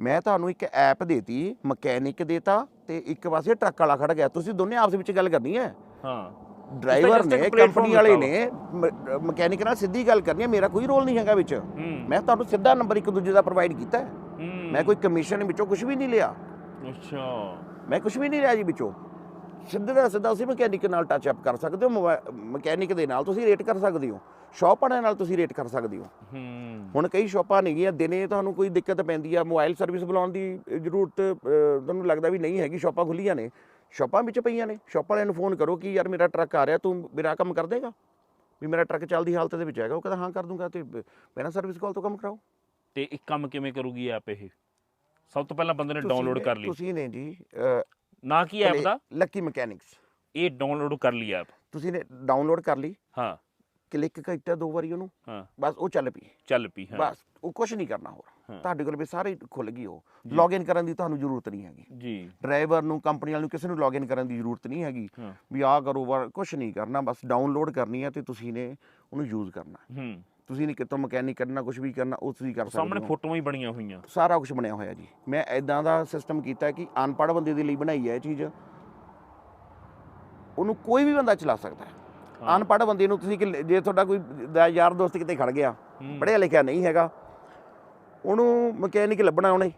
ਮੈਂ ਤੁਹਾਨੂੰ ਇੱਕ ਐਪ ਦੇਤੀ ਮਕੈਨਿਕ ਦੇਤਾ ਤੇ ਇੱਕ ਪਾਸੇ ਟਰੱਕ ਵਾਲਾ ਖੜ ਗਿਆ। ਤੁਸੀਂ ਦੋਨੇ ਆਪਸ ਵਿੱਚ ਗੱਲ ਕਰਨੀ ਹੈ?
ਹਾਂ।
ਡਰਾਈਵਰ ਨੇ ਕੰਪਨੀ ਵਾਲੇ ਨੇ ਮਕੈਨਿਕ ਨਾਲ ਸਿੱਧੀ ਗੱਲ ਕਰਨੀ ਹੈ ਮੇਰਾ ਕੋਈ ਰੋਲ ਨਹੀਂ ਹੈਗਾ ਵਿੱਚ। ਮੈਂ ਤੁਹਾਨੂੰ ਸਿੱਧਾ ਨੰਬਰ ਇੱਕ ਦੂਜੇ ਦਾ ਪ੍ਰੋਵਾਈਡ ਕੀਤਾ ਮੈਂ ਕੋਈ ਕਮਿਸ਼ਨ ਵਿੱਚੋਂ ਕੁਝ ਵੀ ਨਹੀਂ ਲਿਆ।
ਅੱਛਾ।
ਮੈਂ ਕੁਝ ਵੀ ਨਹੀਂ ਲਿਆ ਜੀ ਵਿੱਚੋਂ। ਸਿੱਧੇ ਦਾ ਸਿੱਧਾ ਤੁਸੀਂ ਮਕੈਨਿਕ ਨਾਲ ਟੱਚ ਅਪ ਕਰ ਸਕਦੇ ਹੋ ਮਕੈਨਿਕ ਦੇ ਨਾਲ ਤੁਸੀਂ ਰੇਟ ਕਰ ਸਕਦੇ ਹੋ। ਸ਼ਾਪ ਨਾਲ ਤੁਸੀਂ ਰੇਟ ਕਰ ਸਕਦੇ ਹੋ। ਹੁਣ ਕਈ ਸ਼ਾਪਾਂ ਨੇਗੀਆਂ ਦਿਨੇ ਤੁਹਾਨੂੰ ਕੋਈ ਦਿੱਕਤ ਪੈਂਦੀ ਆ ਮੋਬਾਈਲ ਸਰਵਿਸ ਬੁਲਾਉਣ ਦੀ ਜ਼ਰੂਰਤ ਤੁਹਾਨੂੰ ਲੱਗਦਾ ਵੀ ਨਹੀਂ ਹੈਗੀ ਸ਼ਾਪਾਂ ਖੁੱਲੀਆਂ ਨੇ। ਸ਼ਾਪਾਂ ਵਿੱਚ ਪਈਆਂ ਨੇ ਸ਼ਾਪ ਵਾਲਿਆਂ ਨੂੰ ਫੋਨ ਕਰੋ ਕਿ ਯਾਰ ਮੇਰਾ ਟਰੱਕ ਆ ਰਿਹਾ ਤੂੰ ਮੇਰਾ ਕੰਮ ਕਰ ਦੇਗਾ? ਵੀ ਮੇਰਾ ਟਰੱਕ ਚੱਲਦੀ ਹਾਲਤ ਦੇ ਵਿੱਚ ਹੈਗਾ ਉਹ ਕਹਿੰਦਾ ਹਾਂ ਕਰ ਦੂੰਗਾ ਤੇ ਪਹਿਲਾਂ ਸਰਵਿਸ ਕਾਲ ਤੋਂ ਕੰਮ ਕਰਾਓ।
ਤੇ ਇੱਕ ਕੰਮ ਕਿਵੇਂ ਕਰੂਗੀ ਐਪ ਇਹ? ਸਭ ਤੋਂ ਪਹਿਲਾਂ ਬੰਦੇ ਨੇ ਡਾਊਨਲੋਡ ਕਰ ਲਈ।
ਤੁਸੀਂ ਨੇ ਜੀ
ਨਾ ਕੀ ਐਪ ਦਾ?
ਲੱਕੀ ਮਕੈਨਿਕਸ
ਇਹ ਡਾਊਨਲੋਡ ਕਰ ਲਈ ਐਪ।
ਤੁਸੀਂ ਨੇ ਡਾਊਨਲੋਡ ਕਰ ਲਈ।
ਹਾਂ।
ਕਲਿੱਕ ਕੀਤਾ ਦੋ ਵਾਰੀ ਉਹਨੂੰ
ਹਾਂ।
ਬਸ ਉਹ ਚੱਲ ਪਈ।
ਚੱਲ ਪਈ ਹਾਂ।
ਬਸ ਉਹ ਕੁਝ ਨਹੀਂ ਕਰਨਾ ਹੋਰ। ਤੁਹਾਡੇ ਕੋਲ ਵੀ ਸਾਰੇ ਖੁੱਲ ਗਈ ਉਹ। ਲੌਗਇਨ ਕਰਨ ਦੀ ਤੁਹਾਨੂੰ ਜ਼ਰੂਰਤ ਨਹੀਂ ਹੈਗੀ।
ਜੀ।
ਡਰਾਈਵਰ ਨੂੰ ਕੰਪਨੀ ਵਾਲ ਨੂੰ ਕਿਸੇ ਨੂੰ ਲੌਗਇਨ ਕਰਨ ਦੀ ਜ਼ਰੂਰਤ ਨਹੀਂ ਹੈਗੀ। ਵੀ ਆਹ ਕਰੋ ਵਾ ਕੁਝ ਨਹੀਂ ਕਰਨਾ ਬਸ ਡਾਊਨਲੋਡ ਕਰਨੀ ਹੈ ਤੇ ਤੁਸੀਂ ਨੇ ਉਹਨੂੰ ਯੂਜ਼ ਕਰਨਾ।
ਹੂੰ।
ਤੁਸੀਂ ਨਹੀਂ ਕਿਤੋਂ ਮਕੈਨਿਕ ਕਰਨਾ ਕੁਝ ਵੀ ਕਰਨਾ ਉਹ ਤੁਸੀਂ ਕਰ ਸਕਦੇ
ਸਾਹਮਣੇ ਫੋਟੋਆਂ ਹੀ ਬਣੀਆਂ ਹੋਈਆਂ।
ਸਾਰਾ ਕੁਝ ਬਣਿਆ ਹੋਇਆ ਜੀ। ਮੈਂ ਐਦਾਂ ਦਾ ਸਿਸਟਮ ਕੀਤਾ ਕਿ ਅਨਪੜ੍ਹ ਬੰਦੇ ਦੇ ਲਈ ਬਣਾਈ ਹੈ ਇਹ ਚੀਜ਼। ਉਹਨੂੰ ਕੋਈ ਵੀ ਬੰਦਾ ਚਲਾ ਸਕਦਾ ਹਾਂ। ਅਨਪੜ੍ਹ ਬੰਦੇ ਨੂੰ ਤੁਸੀਂ ਕਿ ਜੇ ਤੁਹਾਡਾ ਕੋਈ ਯਾਰ ਦੋਸਤ ਕਿਤੇ ਖੜ ਗਿਆ। ਪੜ੍ਹਿਆ ਲਿਖਿਆ ਨਹੀਂ ਹੈਗਾ ਉਹਨੂੰ ਮਕੈਨਿਕ ਲੱਭਣਾ ਉਹਨੇ।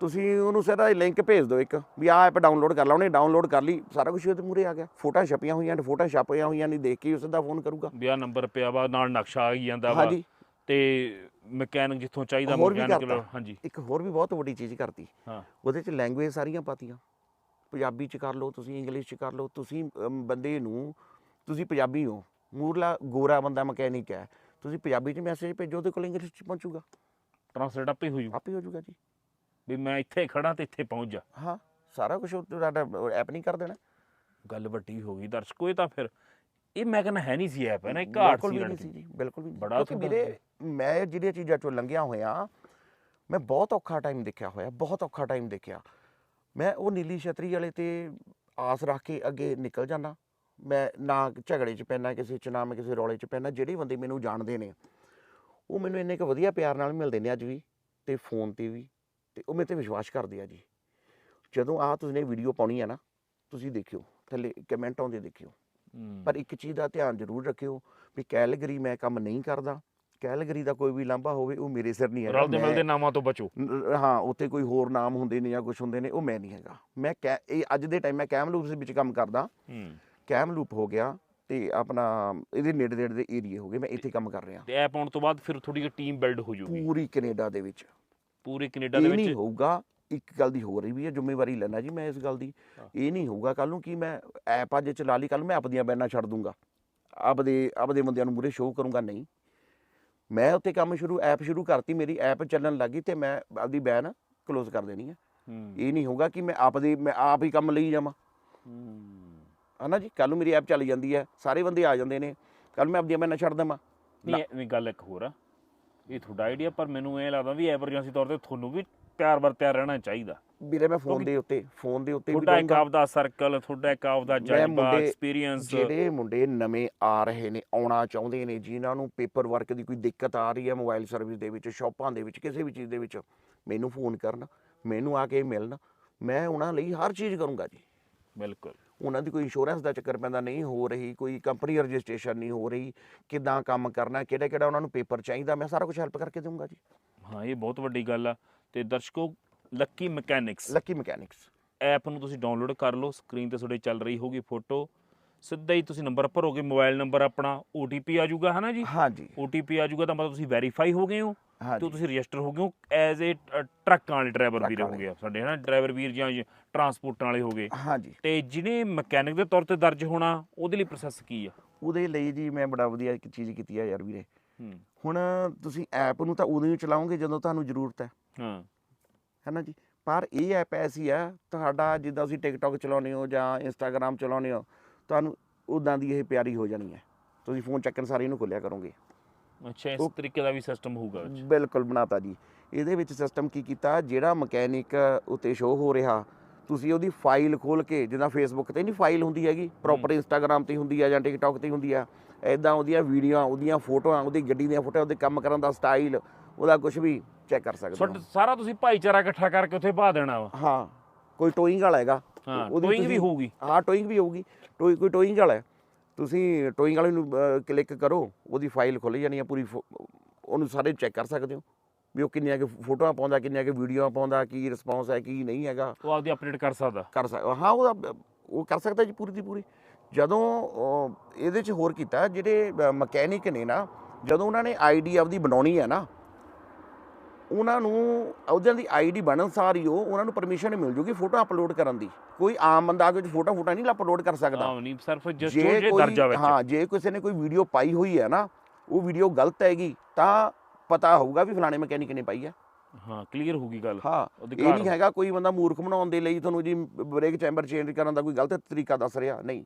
ਤੁਸੀਂ ਉਹਨੂੰ ਸਿੱਧਾ ਲਿੰਕ ਭੇਜ ਦਿਓ ਇੱਕ ਵੀ ਆਹ ਐਪ ਡਾਊਨਲੋਡ ਕਰ ਲਾ ਉਹਨੇ ਡਾਊਨਲੋਡ ਕਰ ਲਈ ਸਾਰਾ ਕੁਝ ਉਹਦੇ ਮੂਰੇ ਆ ਗਿਆ। ਫੋਟੋਆਂ ਛਪੀਆਂ ਹੋਈਆਂ ਨੇ ਫੋਟੋਆਂ ਛਪੀਆਂ ਹੋਈਆਂ ਨੇ ਦੇਖ ਕੇ ਉਹ ਸਿੱਧਾ ਫੋਨ ਕਰੂਗਾ।
ਵਿਆਹ ਨੰਬਰ ਪਿਆ ਵਾ ਨਾਲ ਨਕਸ਼ਾ ਆ ਜਾਂਦਾ ਵਾ।
ਹਾਂਜੀ।
ਤੇ ਮਕੈਨਿਕ ਜਿੱਥੋਂ ਚਾਹੀਦਾ
ਵੀ
ਮਕੈਨਿਕ। ਹਾਂਜੀ।
ਇੱਕ ਹੋਰ ਵੀ ਬਹੁਤ ਵੱਡੀ ਚੀਜ਼ ਕਰਤੀ।
ਹਾਂ।
ਉਹਦੇ ਚ ਲੈਂਗੁਏਜ ਸਾਰੀਆਂ ਪਾਤੀਆਂ। ਪੰਜਾਬੀ ਚ ਕਰ ਲਓ ਤੁਸੀਂ ਇੰਗਲਿਸ਼ ਚ ਕਰ ਲਓ ਤੁਸੀਂ ਬੰਦੇ ਨੂੰ ਤੁਸੀਂ ਪੰਜਾਬੀ ਹੋ। ਮੂਰਲਾ ਗੋਰਾ ਬੰਦਾ ਮਕੈਨਿਕ ਹੈ। ਤੁਸੀਂ ਪੰਜਾਬੀ ਚ ਮੈਸੇਜ ਭੇਜੋ ਉਹਦੇ ਕੋਲ ਇੰਗਲਿਸ਼ ਚ ਪਹੁੰਚੂਗਾ।
ਟ੍ਰਾਂਸਲੇਟ ਆਪੇ ਹੋ ਜੂ
ਆਪੇ ਹੋ ਜਾਊਗਾ ਜੀ।
ਵੀ ਮੈਂ ਇੱਥੇ ਖੜਾ ਤੇ ਇੱਥੇ ਪਹੁੰਚ ਜਾ।
ਹਾਂ ਸਾਰਾ ਕੁਝ ਤੁਹਾਡਾ ਐਪ ਨਹੀਂ ਕਰ ਦੇਣਾ।
ਗੱਲ ਵੱਡੀ ਹੋ ਗਈ ਦਰਸ਼ਕੋ ਇਹ ਤਾਂ ਫਿਰ ਇਹ ਮੈਂ ਕਹਿੰਦਾ ਹੈ ਨਹੀਂ ਸੀ ਐਪ ਹੈ ਨਾ? ਇੱਕ ਘਾਟ ਸੀ
ਨਹੀਂ ਸੀ ਜੀ ਬਿਲਕੁਲ ਵੀ।
ਬੜਾ
ਕਿਉਂਕਿ ਵੀਰੇ ਮੈਂ ਜਿਹੜੀਆਂ ਚੀਜ਼ਾਂ ਚੋਂ ਲੰਘਿਆ ਹੋਇਆ ਮੈਂ ਬਹੁਤ ਔਖਾ ਟਾਈਮ ਦੇਖਿਆ ਹੋਇਆ ਬਹੁਤ ਔਖਾ ਟਾਈਮ ਦੇਖਿਆ। ਮੈਂ ਉਹ ਨੀਲੀ ਛਤਰੀ ਵਾਲੇ ਤੇ ਆਸ ਰੱਖ ਕੇ ਅੱਗੇ ਨਿਕਲ ਜਾਣਾ ਮੈਂ ਨਾ ਝਗੜੇ 'ਚ ਪੈਣਾ ਕਿਸੇ 'ਚ ਨਾ ਮੈਂ ਕਿਸੇ ਰੌਲੇ 'ਚ ਪੈਣਾ ਜਿਹੜੇ ਬੰਦੇ ਮੈਨੂੰ ਜਾਣਦੇ ਨੇ ਉਹ ਮੈਨੂੰ ਇੰਨੇ ਕੁ ਵਧੀਆ ਪਿਆਰ ਨਾਲ ਮਿਲਦੇ ਨੇ ਅੱਜ ਵੀ ਤੇ ਫੋਨ ਤੇ ਵੀ ਤੇ ਉਹ ਮੇਰੇ ਤੇ ਵਿਸ਼ਵਾਸ ਕਰਦੇ ਆ ਜੀ। ਜਦੋਂ ਆਹ ਤੁਸੀਂ ਨੇ ਵੀਡੀਓ ਪਾਉਣੀ ਆ ਨਾ ਤੁਸੀਂ ਦੇਖਿਓ ਥੱਲੇ ਕਮੈਂਟ ਆਉਂਦੇ ਦੇਖਿਓ।
ਹੂੰ।
ਪਰ ਇੱਕ ਚੀਜ਼ ਦਾ ਧਿਆਨ ਜ਼ਰੂਰ ਰੱਖਿਓ ਵੀ ਕੈਲਗਰੀ ਮੈਂ ਕੰਮ ਨਹੀਂ ਕਰਦਾ ਕੈਲਗਰੀ ਦਾ ਕੋਈ ਵੀ ਲਾਂਭਾ ਹੋਵੇ ਉਹ ਮੇਰੇ ਸਿਰ ਨਹੀਂ ਹੈਗਾ
ਰਲਦੇ ਮਿਲਦੇ ਨਾਮਾਂ ਤੋਂ ਬਚੋ।
ਹਾਂ ਉੱਥੇ ਕੋਈ ਹੋਰ ਨਾਮ ਹੁੰਦੇ ਨੇ ਜਾਂ ਕੁਝ ਹੁੰਦੇ ਨੇ ਉਹ ਮੈਂ ਨਹੀਂ ਹੈਗਾ। ਮੈਂ ਇਹ ਅੱਜ ਦੇ ਟਾਈਮ ਮੈਂ ਕੈਮਲੂਪਸ ਵਿੱਚ ਕੰਮ ਕਰਦਾ
ਹੂੰ।
ਕੈਮਲੂਪ ਹੋ ਗਿਆ ਤੇ ਆਪਣਾ ਇਹਦੇ ਨੇੜੇ ਨੇੜੇ ਦੇ ਏਰੀਏ ਹੋ ਗਏ ਮੈਂ ਇੱਥੇ ਕੰਮ ਕਰ ਰਿਹਾ।
ਤੇ ਐਪ ਆਉਣ ਤੋਂ ਬਾਅਦ ਫਿਰ ਥੋੜੀ ਜਿਹੀ ਟੀਮ ਬਿਲਡ ਹੋ ਜੂਗੀ
ਪੂਰੀ ਕੈਨੇਡਾ ਦੇ ਵਿੱਚ।
ਪੂਰੇ ਕੈਨੇਡਾ ਦੇ
ਇਹ ਨਹੀਂ
ਵਿੱਚ
ਹੋਊਗਾ ਇੱਕ ਗੱਲ ਦੀ ਹੋ ਰਹੀ ਵੀ ਹੈ ਜ਼ਿੰਮੇਵਾਰੀ ਲੈਣਾ ਜੀ ਮੈਂ ਇਸ ਗੱਲ ਦੀ। ਇਹ ਨਹੀਂ ਹੋਊਗਾ ਕੱਲ ਨੂੰ ਕਿ ਮੈਂ ਐਪ ਅੱਜ ਚਲਾ ਲਈ ਕੱਲ ਮੈਂ ਆਪਦੀਆਂ ਬੈਨਾਂ ਛੱਡ ਦੂੰਗਾ। ਆਪਦੇ ਆਪਦੇ ਬੰਦਿਆਂ ਨੂੰ ਮੂਰੇ ਸ਼ੋਅ ਕਰੂੰਗਾ ਨਹੀਂ। ਮੈਂ ਉੱਤੇ ਕੰਮ ਸ਼ੁਰੂ ਐਪ ਸ਼ੁਰੂ ਕਰਤੀ ਮੇਰੀ ਐਪ ਚੱਲਣ ਲੱਗੀ ਤੇ ਮੈਂ ਆਪਦੀ ਬੈਨ ਕਲੋਜ਼ ਕਰ ਦੇਣੀ ਹੈ। ਇਹ ਨਹੀਂ ਹੋਊਗਾ ਕਿ ਮੈਂ ਆਪਦੇ ਮੈਂ ਆਪ ਹੀ ਕੰਮ ਲਈ ਜਾਵਾਂ। ਹਨਾ ਜੀ? ਕੱਲ ਨੂੰ ਮੇਰੀ ਐਪ ਚੱਲ ਜਾਂਦੀ ਹੈ ਸਾਰੇ ਬੰਦੇ ਆ ਜਾਂਦੇ ਨੇ। ਕੱਲ ਮੈਂ ਆਪਦੀਆਂ ਬੈਨਾਂ ਛੱਡ ਦੇਵਾਂ।
ਨਹੀਂ ਇਹ ਗੱਲ ਇੱਕ ਹੋਰ ਆ। ਇਹ ਤੁਹਾਡਾ ਆਈਡੀਆ ਪਰ ਮੈਨੂੰ ਇਹ ਲੱਗਦਾ ਵੀ ਐਮਰਜੈਂਸੀ ਤੌਰ ਤੇ ਤੁਹਾਨੂੰ ਵੀ ਪਿਆਰ ਵਰਤਿਆ ਰਹਿਣਾ ਚਾਹੀਦਾ।
ਵੀਰੇ ਮੈਂ ਫੋਨ ਦੇ ਉੱਤੇ ਫੋਨ ਦੇ ਉੱਤੇ
ਤੁਹਾਡਾ ਇੱਕ। ਆਪਦਾ ਸਰਕਲ ਤੁਹਾਡਾ ਇੱਕ ਆਪਦਾ
ਮੈਂ ਮੁੰਡੇ
ਐਕਸਪੀਰੀਅੰਸ
ਜਿਹੜੇ ਮੁੰਡੇ ਨਵੇਂ ਆ ਰਹੇ ਨੇ ਆਉਣਾ ਚਾਹੁੰਦੇ ਨੇ ਜਿਨ੍ਹਾਂ ਨੂੰ ਪੇਪਰ ਵਰਕ ਦੀ ਕੋਈ ਦਿੱਕਤ ਆ ਰਹੀ ਹੈ ਮੋਬਾਈਲ ਸਰਵਿਸ ਦੇ ਵਿੱਚ ਸ਼ਾਪਾਂ ਦੇ ਵਿੱਚ ਕਿਸੇ ਵੀ ਚੀਜ਼ ਦੇ ਵਿੱਚ ਮੈਨੂੰ ਫੋਨ ਕਰਨ ਮੈਨੂੰ ਆ ਕੇ ਮਿਲਣ ਮੈਂ ਉਹਨਾਂ ਲਈ ਹਰ ਚੀਜ਼ ਕਰੂੰਗਾ ਜੀ।
ਬਿਲਕੁਲ।
ਉਹਨਾਂ ਦੀ ਕੋਈ ਇੰਸ਼ੋਰੈਂਸ ਦਾ ਚੱਕਰ ਪੈਂਦਾ ਨਹੀਂ ਹੋ ਰਹੀ ਕੋਈ ਕੰਪਨੀ ਰਜਿਸਟ੍ਰੇਸ਼ਨ ਨਹੀਂ ਹੋ ਰਹੀ ਕਿੱਦਾਂ ਕੰਮ ਕਰਨਾ ਕਿਹੜਾ ਕਿਹੜਾ ਉਹਨਾਂ ਨੂੰ ਪੇਪਰ ਚਾਹੀਦਾ ਮੈਂ ਸਾਰਾ ਕੁਝ ਹੈਲਪ ਕਰਕੇ ਦਊਂਗਾ ਜੀ।
ਹਾਂ ਇਹ ਬਹੁਤ ਵੱਡੀ ਗੱਲ ਆ। ਤੇ ਦਰਸ਼ਕੋ Lucky Mechanics
Lucky Mechanics
app ਨੂੰ ਤੁਸੀਂ ਡਾਊਨਲੋਡ ਕਰ ਲਓ ਸਕਰੀਨ ਤੇ ਤੁਹਾਡੇ ਚੱਲ ਰਹੀ ਹੋਗੀ ਫੋਟੋ ਸਿੱਧਾ ਹੀ ਤੁਸੀਂ ਨੰਬਰ ਭਰੋਗੇ ਮੋਬਾਈਲ ਨੰਬਰ ਆਪਣਾ OTP ਆ ਜਾਊਗਾ ਹਨਾ ਜੀ?
ਹਾਂਜੀ।
OTP ਆ ਜਾਊਗਾ ਤਾਂ ਮਤਲਬ ਤੁਸੀਂ ਵੈਰੀਫਾਈ ਹੋ ਗਏ ਹੋ ਤੇ ਤੁਸੀਂ ਰਜਿਸਟਰ ਹੋ ਗਏ ਹੋ ਐਜ਼ ਏ ਟਰੱਕਾਂ ਵਾਲੇ ਡਰਾਈਵਰ ਵੀਰ ਹੋ ਗਏ ਸਾਡੇ ਹਨਾ? ਡਰਾਈਵਰ ਵੀਰ ਜਾਂ ਟਰਾਂਸਪੋਰਟਾਂ ਵਾਲੇ ਹੋ ਗਏ।
ਹਾਂਜੀ।
ਤੇ ਜਿਹਨੇ ਮਕੈਨਿਕ ਦੇ ਤੌਰ ਤੇ ਦਰਜ ਹੋਣਾ ਉਹਦੇ ਲਈ ਪ੍ਰੋਸੈਸ ਕੀ ਆ?
ਉਹਦੇ ਲਈ ਜੀ ਮੈਂ ਬੜਾ ਵਧੀਆ ਇੱਕ ਚੀਜ਼ ਕੀਤੀ ਆ ਯਾਰ ਵੀਰੇ। ਹੁਣ ਤੁਸੀਂ ਐਪ ਨੂੰ ਤਾਂ ਉਦੋਂ ਹੀ ਚਲਾਓਗੇ ਜਦੋਂ ਤੁਹਾਨੂੰ ਜ਼ਰੂਰਤ ਹੈ।
ਹਾਂ।
ਹੈ ਨਾ ਜੀ? ਪਰ ਇਹ ਐਪ ਐਸੀ ਆ ਤੁਹਾਡਾ ਜਿੱਦਾਂ ਤੁਸੀਂ ਟਿਕਟੌਕ ਚਲਾਉਂਦੇ ਹੋ ਜਾਂ ਇੰਸਟਾਗ੍ਰam ਚਲਾਉਂਦੇ ਹੋ ਤੁਹਾਨੂੰ ਉਦਾਂ ਦੀ ਇਹ ਪਿਆਰੀ ਹੋ ਜਾਣੀ ਹੈ। ਤੁਸੀਂ ਫੋਨ ਚੱਕਣ ਸਾਰੇ ਇਹਨੂੰ ਖੋਲਿਆ ਕਰੋਗੇ।
ਅੱਛਾ ਇਸ ਤਰੀਕੇ ਦਾ ਵੀ ਸਿਸਟਮ ਹੋਊਗਾ ਵਿੱਚ।
ਬਿਲਕੁਲ ਬਣਾਤਾ ਜੀ। ਇਹਦੇ ਵਿੱਚ ਸਿਸਟਮ ਕੀ ਕੀਤਾ ਜਿਹੜਾ ਮਕੈਨਿਕ ਉੱਤੇ ਸ਼ੋ ਹੋ ਰਿਹਾ ਤੁਸੀਂ ਉਹਦੀ ਫਾਈਲ ਖੋਲ ਕੇ ਜਿੱਦਾਂ ਫੇਸਬੁੱਕ ਤੇ ਨਹੀਂ ਫਾਈਲ ਹੁੰਦੀ ਹੈਗੀ ਪ੍ਰੋਪਰ ਇੰਸਟਾਗ੍ਰam ਤੇ ਹੁੰਦੀ ਆ ਜਾਂ ਟਿਕਟੌਕ ਤੇ ਹੁੰਦੀ ਆ ਐਦਾਂ ਉਹਦੀਆਂ ਵੀਡੀਓਆਂ ਉਹਦੀਆਂ ਫੋਟੋਆਂ ਉਹਦੀ ਗੱਡੀ ਦੀਆਂ ਫੋਟੋਆਂ ਉਹਦੇ ਕੰਮ ਕਰਨ ਦਾ ਸਟਾਈਲ ਉਹਦਾ ਕੁਝ ਵੀ ਚੈੱਕ ਕਰ ਸਕਦੇ ਹੋ।
ਸਾਰਾ ਤੁਸੀਂ ਭਾਈਚਾਰਾ ਇਕੱਠਾ ਕਰਕੇ ਉੱਥੇ ਪਾ ਦੇਣਾ ਵਾ।
ਹਾਂ ਕੋਈ ਟੋਇੰਗ ਵਾਲਾ ਹੈਗਾ।
ਹਾਂ ਟੋਇੰਗ ਵੀ ਹੋਊਗੀ।
ਹਾਂ ਟੋਇੰਗ ਵੀ ਹੋਊਗੀ। ਟੋਈ ਕੋਈ ਟੋਇੰਗ ਵਾਲਾ ਤੁਸੀਂ ਟੋਇੰਗ ਵਾਲੇ ਨੂੰ ਕਲਿੱਕ ਕਰੋ ਉਹਦੀ ਫਾਈਲ ਖੁੱਲ ਜਾਣੀ ਆ ਪੂਰੀ ਉਹਨੂੰ ਸਾਰੇ ਚੈੱਕ ਕਰ ਸਕਦੇ ਹੋ ਵੀ ਉਹ ਕਿੰਨੀਆਂ ਕਿ ਫੋਟੋਆਂ ਪਾਉਂਦਾ ਕਿੰਨੀਆਂ ਕਿ ਵੀਡੀਓਆਂ ਪਾਉਂਦਾ ਕੀ ਰਿਸਪੌਂਸ ਹੈ ਕੀ ਨਹੀਂ ਹੈਗਾ।
ਉਹ ਆਪਦੀ ਅਪਡੇਟ ਕਰ ਸਕਦਾ।
ਕਰ ਸਕਦਾ ਹਾਂ ਉਹਦਾ ਉਹ ਕਰ ਸਕਦਾ ਜੀ ਪੂਰੀ ਦੀ ਪੂਰੀ। ਜਦੋਂ ਇਹਦੇ 'ਚ ਹੋਰ ਕੀਤਾ ਜਿਹੜੇ ਮਕੈਨਿਕ ਨੇ ਨਾ ਜਦੋਂ ਉਹਨਾਂ ਨੇ ਆਈਡੀ ਆਪਦੀ ਬਣਾਉਣੀ ਹੈ ਨਾ ਉਹਨਾਂ ਨੂੰ ਉਹਦਿਆਂ ਦੀ ਆਈਡੀ ਬਣਨ ਸਾਰ ਹੀ ਉਹ ਉਹਨਾਂ ਨੂੰ ਪਰਮਿਸ਼ਨ ਮਿਲ ਜੂਗੀ ਫੋਟੋ ਅਪਲੋਡ ਕਰਨ ਦੀ। ਕੋਈ ਆਮ ਬੰਦਾ ਆ ਕੇ ਫੋਟੋ ਫੋਟੋ ਨਹੀਂ ਅਪਲੋਡ ਕਰ ਸਕਦਾ।
ਹਾਂ ਨਹੀਂ ਸਿਰਫ ਜਸਟ
ਜੇ
ਜੇ ਦਰਜਾ ਵਿੱਚ।
ਹਾਂ ਜੇ ਕਿਸੇ ਨੇ ਕੋਈ ਵੀਡੀਓ ਪਾਈ ਹੋਈ ਹੈ ਨਾ ਉਹ ਵੀਡੀਓ ਗਲਤ ਹੈਗੀ ਤਾਂ ਪਤਾ ਹੋਊਗਾ ਵੀ ਫਲਾਣੇ ਮਕੈਨਿਕ ਨੇ ਪਾਈ ਹੈ।
ਹਾਂ ਕਲੀਅਰ ਹੋਊਗੀ ਗੱਲ।
ਹਾਂ ਇਹ ਨਹੀਂ ਹੈਗਾ ਕੋਈ ਬੰਦਾ ਮੂਰਖ ਬਣਾਉਣ ਦੇ ਲਈ ਤੁਹਾਨੂੰ ਜੀ ਬ੍ਰੇਕ ਚੈਂਬਰ ਚੇਂਜ ਕਰਨ ਦਾ ਕੋਈ ਗਲਤ ਤਰੀਕਾ ਦੱਸ ਰਿਹਾ ਨਹੀਂ।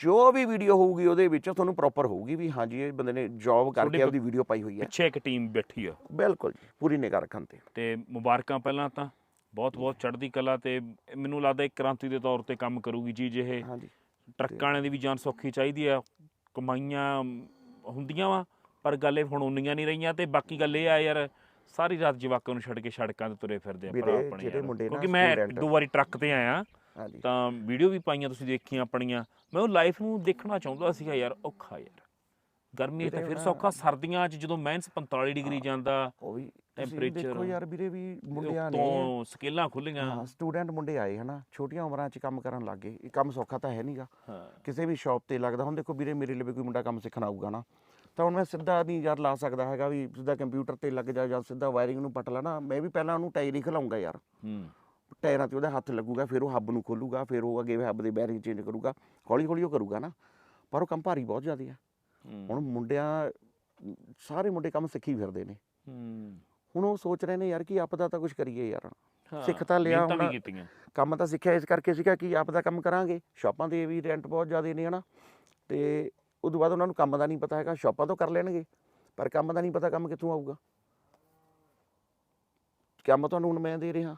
ਜੋ ਵੀ ਵੀਡੀਓ ਹੋਊਗੀ ਉਹਦੇ ਵਿੱਚ ਤੁਹਾਨੂੰ ਪ੍ਰੋਪਰ ਹੋਊਗੀ ਵੀ ਹਾਂਜੀ ਇਹ ਬੰਦੇ ਨੇ ਜੌਬ ਕਰਕੇ ਆਪਦੀ ਵੀਡੀਓ ਪਾਈ ਹੋਈ ਹੈ।
ਪਿੱਛੇ ਇੱਕ ਟੀਮ ਬੈਠੀ ਆ।
ਬਿਲਕੁਲ ਜੀ ਪੂਰੀ ਨਿਗਾਹ ਰੱਖਣ ਤੇ।
ਤੇ ਮੁਬਾਰਕਾਂ ਪਹਿਲਾਂ ਤਾਂ ਬਹੁਤ ਬਹੁਤ ਚੜ੍ਹਦੀ ਕਲਾ ਤੇ ਮੈਨੂੰ ਲੱਗਦਾ ਇੱਕ ਕ੍ਰਾਂਤੀ ਦੇ ਤੌਰ ਤੇ ਕੰਮ ਕਰੂਗੀ ਚੀਜ਼ ਇਹ
ਹਾਂਜੀ
ਟਰੱਕਾਂ ਵਾਲਿਆਂ ਦੀ ਵੀ ਜਾਨ ਸੌਖੀ ਚਾਹੀਦੀ ਆ ਕਮਾਈਆਂ ਹੁੰਦੀਆਂ ਵਾ ਪਰ ਗੱਲ ਇਹ ਹੁਣ ਉਨੀਆਂ ਨਹੀਂ ਰਹੀਆਂ ਤੇ ਬਾਕੀ ਗੱਲ ਇਹ ਆ ਯਾਰ ਸਾਰੀ ਰਾਤ ਜਵਾਕਾਂ ਨੂੰ ਛੱਡ ਕੇ ਸੜਕਾਂ ਤੇ ਤੁਰੇ ਫਿਰਦੇ ਆ ਭਰਾ ਆਪਣੇ ਕਿਉਂਕਿ ਮੈਂ ਦੋ ਵਾਰੀ ਟਰੱਕ ਤੇ ਆਇਆ।
ਹਾਂਜੀ।
ਤਾਂ ਵੀਡੀਓ ਵੀ ਪਾਈਆਂ ਤੁਸੀਂ ਦੇਖੀਆਂ ਆਪਣੀਆਂ। ਮੈਂ ਉਹ ਲਾਈਫ ਨੂੰ ਦੇਖਣਾ ਚਾਹੁੰਦਾ ਸੀਗਾ ਯਾਰ ਔਖਾ ਯਾਰ। ਗਰਮੀ ਤਾਂ ਫਿਰ
ਨਾ-
ਸੌਖਾ ਸਰਦੀਆਂ 'ਚ ਜਦੋਂ ਮਾਈਨਸ 45 ਡਿਗਰੀ ਜਾਂਦਾ
ਉਹ ਵੀ
Temperature-
ਦੇਖੋ ਯਾਰ ਵੀਰੇ ਵੀ ਮੁੰਡਿਆਂ ਨੇ
ਤੋਂ ਸਕੇਲਾਂ ਖੁੱਲੀਆਂ।
ਹਾਂ ਸਟੂਡੈਂਟ ਮੁੰਡੇ ਆਏ ਹਨਾ ਛੋਟੀਆਂ ਉਮਰਾਂ 'ਚ ਕੰਮ ਕਰਨ ਲੱਗ ਗਏ। ਇਹ ਕੰਮ ਸੌਖਾ ਤਾਂ ਹੈ ਨਹੀਂਗਾ ਕਿਸੇ ਵੀ ਸ਼ਾਪ ਤੇ ਲੱਗਦਾ ਹੁਣ ਦੇਖੋ ਵੀਰੇ ਮੇਰੇ ਲਈ ਕੋਈ ਮੁੰਡਾ ਕੰਮ ਸਿੱਖਣ ਆਊਗਾ ਨਾ। ਤਾਂ ਹੁਣ ਮੈਂ ਸਿੱਧਾ ਨਹੀਂ ਯਾਰ ਲਾ ਸਕਦਾ ਹੈਗਾ ਵੀ ਸਿੱਧਾ ਕੰਪਿਊਟਰ ਤੇ ਲੱਗ ਜਾ ਜਾਂ ਸਿੱਧਾ ਵਾਇਰਿੰਗ ਨੂੰ ਪਟ ਲੈਣਾ। ਮੈਂ ਵੀ ਪਹਿਲਾਂ ਉਹਨੂੰ ਟਾਇਰ ਖਿਲਾਉਂਗਾ ਯਾਰ।
ਹੂੰ।
ਟਾਇਰਾਂ ਤੇ ਉਹਦਾ ਹੱਥ ਲੱਗੂਗਾ ਫਿਰ ਉਹ ਹੱਬ ਨੂੰ ਖੋਲੂਗਾ ਫਿਰ ਉਹ ਅੱਗੇ ਹੱਬ ਦੇ ਬੈਰਿੰਗ ਚੇਂਜ ਕਰੂਗਾ ਹੌਲੀ ਹੌਲੀ ਉਹ ਕਰੂਗਾ ਨਾ ਪਰ ਉਹ ਕੰਮ ਭਾਰੀ ਬਹੁਤ ਜ਼ਿਆਦਾ ਹੂੰ। ਹੁਣ ਮੁੰਡਿਆਂ ਸਾਰੇ ਮੁੰਡੇ ਕੰਮ ਸਿੱਖੀ ਫਿਰਦੇ ਨੇ। ਹੁਣ ਉਹ ਸੋਚ ਰਹੇ ਨੇ ਯਾਰ ਕਿ ਆਪ ਦਾ ਤਾਂ ਕੁਝ ਕਰੀਏ ਯਾਰ। ਸਿੱਖ ਤਾਂ ਲਿਆ ਹੁਣ। ਕੰਮ ਤਾਂ ਸਿੱਖਿਆ ਇਸ ਕਰਕੇ ਸੀਗਾ ਕਿ ਆਪ ਦਾ ਕੰਮ ਕਰਾਂਗੇ। ਸ਼ਾਪਾਂ ਦੇ ਵੀ ਰੈਂਟ ਬਹੁਤ ਜ਼ਿਆਦਾ ਨੇ ਹਨਾ। ਤੇ ਉਦੋਂ ਬਾਅਦ ਉਹਨਾਂ ਨੂੰ ਕੰਮ ਦਾ ਨਹੀਂ ਪਤਾ ਹੈਗਾ ਸ਼ਾਪਾਂ ਤੋਂ ਕਰ ਲੈਣਗੇ। ਪਰ ਕੰਮ ਦਾ ਨਹੀਂ ਪਤਾ ਕੰਮ ਕਿੱਥੋਂ ਆਊਗਾ। ਕੰਮ ਤੁਹਾਨੂੰ ਹੁਣ ਮੈਂ ਦੇ ਰਿਹਾ।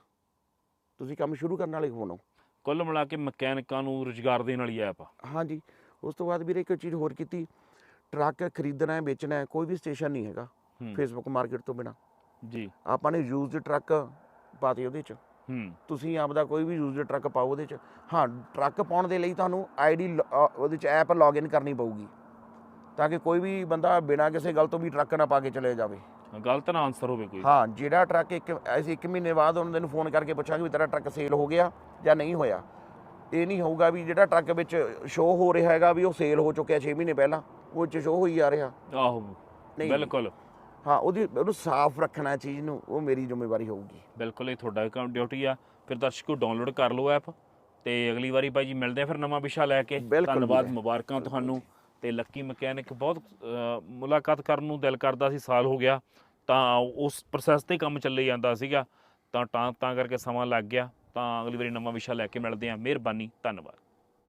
ਤੁਸੀਂ ਕੰਮ ਸ਼ੁਰੂ ਕਰਨ ਵਾਲੇ ਹੋਣੋ
ਕੁੱਲ ਮਿਲਾ ਕੇ ਮਕੈਨਿਕਾਂ ਨੂੰ ਰੁਜ਼ਗਾਰ ਦੇਣ ਵਾਲੀ ਐਪ ਆ।
ਹਾਂਜੀ ਉਸ ਤੋਂ ਬਾਅਦ ਵੀਰੇ ਇੱਕ ਚੀਜ਼ ਹੋਰ ਕੀਤੀ। ਟਰੱਕ ਖਰੀਦਣਾ ਹੈ ਵੇਚਣਾ ਹੈ ਕੋਈ ਵੀ ਸਟੇਸ਼ਨ ਨਹੀਂ ਹੈਗਾ
ਹੂੰ,
ਫੇਸਬੁੱਕ ਮਾਰਕੀਟ ਤੋਂ ਬਿਨਾ।
ਜੀ।
ਆਪਾਂ ਨੇ ਯੂਜ਼ਡ ਟਰੱਕ ਪਾਤੇ ਉਹਦੇ 'ਚ।
ਹੂੰ।
ਤੁਸੀਂ ਆਪਦਾ ਕੋਈ ਵੀ ਯੂਜ਼ਡ ਟਰੱਕ ਪਾਓ ਉਹਦੇ 'ਚ। ਹਾਂ ਟਰੱਕ ਪਾਉਣ ਦੇ ਲਈ ਤੁਹਾਨੂੰ ਆਈਡੀ ਉਹਦੇ 'ਚ ਐਪ ਲੌਗਇਨ ਕਰਨੀ ਪਊਗੀ। ਤਾਂ ਕਿ ਕੋਈ ਵੀ ਬੰਦਾ ਬਿਨਾਂ ਕਿਸੇ ਗੱਲ ਤੋਂ ਵੀ ਟਰੱਕ ਨਾ ਪਾ ਕੇ ਚਲੇ ਜਾਵੇ।
ਗਲਤ ਨਾ ਆਨਸਰ ਹੋਵੇ ਕੋਈ।
ਹਾਂ ਜਿਹੜਾ ਟਰੱਕ ਇੱਕ ਅਸੀਂ ਇੱਕ ਮਹੀਨੇ ਬਾਅਦ ਉਹਨਾਂ ਨੂੰ ਫੋਨ ਕਰਕੇ ਪੁੱਛਾਂਗੇ ਵੀ ਤੇਰਾ ਟਰੱਕ ਸੇਲ ਹੋ ਗਿਆ ਜਾਂ ਨਹੀਂ ਹੋਇਆ। ਇਹ ਨਹੀਂ ਹੋਊਗਾ ਵੀ ਜਿਹੜਾ ਟਰੱਕ ਵਿੱਚ ਸ਼ੋਅ ਹੋ ਰਿਹਾ ਹੈਗਾ ਵੀ ਉਹ ਸੇਲ ਹੋ ਚੁੱਕਿਆ 6 ਮਹੀਨੇ ਪਹਿਲਾਂ ਉਹ 'ਚ ਸ਼ੋਅ ਹੋਈ ਜਾ ਰਿਹਾ।
ਆਹੋ
ਨਹੀਂ।
ਬਿਲਕੁਲ।
ਹਾਂ ਉਹਦੀ ਉਹਨੂੰ ਸਾਫ਼ ਰੱਖਣਾ ਚੀਜ਼ ਨੂੰ ਉਹ ਮੇਰੀ ਜ਼ਿੰਮੇਵਾਰੀ ਹੋਊਗੀ।
ਬਿਲਕੁਲ ਇਹ ਤੁਹਾਡਾ ਕੰਮ ਡਿਊਟੀ ਆ। ਫਿਰ ਦਰਸ਼ਕੋ ਡਾਊਨਲੋਡ ਕਰ ਲਓ ਐਪ ਤੇ ਅਗਲੀ ਵਾਰੀ ਬਾਈ ਜੀ ਮਿਲਦੇ ਆ ਫਿਰ ਨਵਾਂ ਵਿਸ਼ਾ ਲੈ ਕੇ। ਧੰਨਵਾਦ। ਮੁਬਾਰਕਾਂ ਤੁਹਾਨੂੰ। ਤੇ ਲੱਕੀ ਮਕੈਨਿਕ ਬਹੁਤ ਮੁਲਾਕਾਤ ਕਰਨ ਨੂੰ ਦਿਲ ਕਰਦਾ ਸੀ, ਸਾਲ ਹੋ ਗਿਆ। ਤਾਂ ਉਸ ਪ੍ਰੋਸੈਸ ਤੇ ਕੰਮ ਚੱਲੇ ਜਾਂਦਾ ਸੀਗਾ। ਤਾਂ ਤਾਂ ਤਾਂ ਕਰਕੇ ਸਮਾਂ ਲੱਗ ਗਿਆ। ਤਾਂ ਅਗਲੀ ਵਾਰੀ ਨਵਾਂ ਵਿਸ਼ਾ ਲੈ ਕੇ ਮਿਲਦੇ ਆ ਮਿਹਰਬਾਨੀ, ਧੰਨਵਾਦ।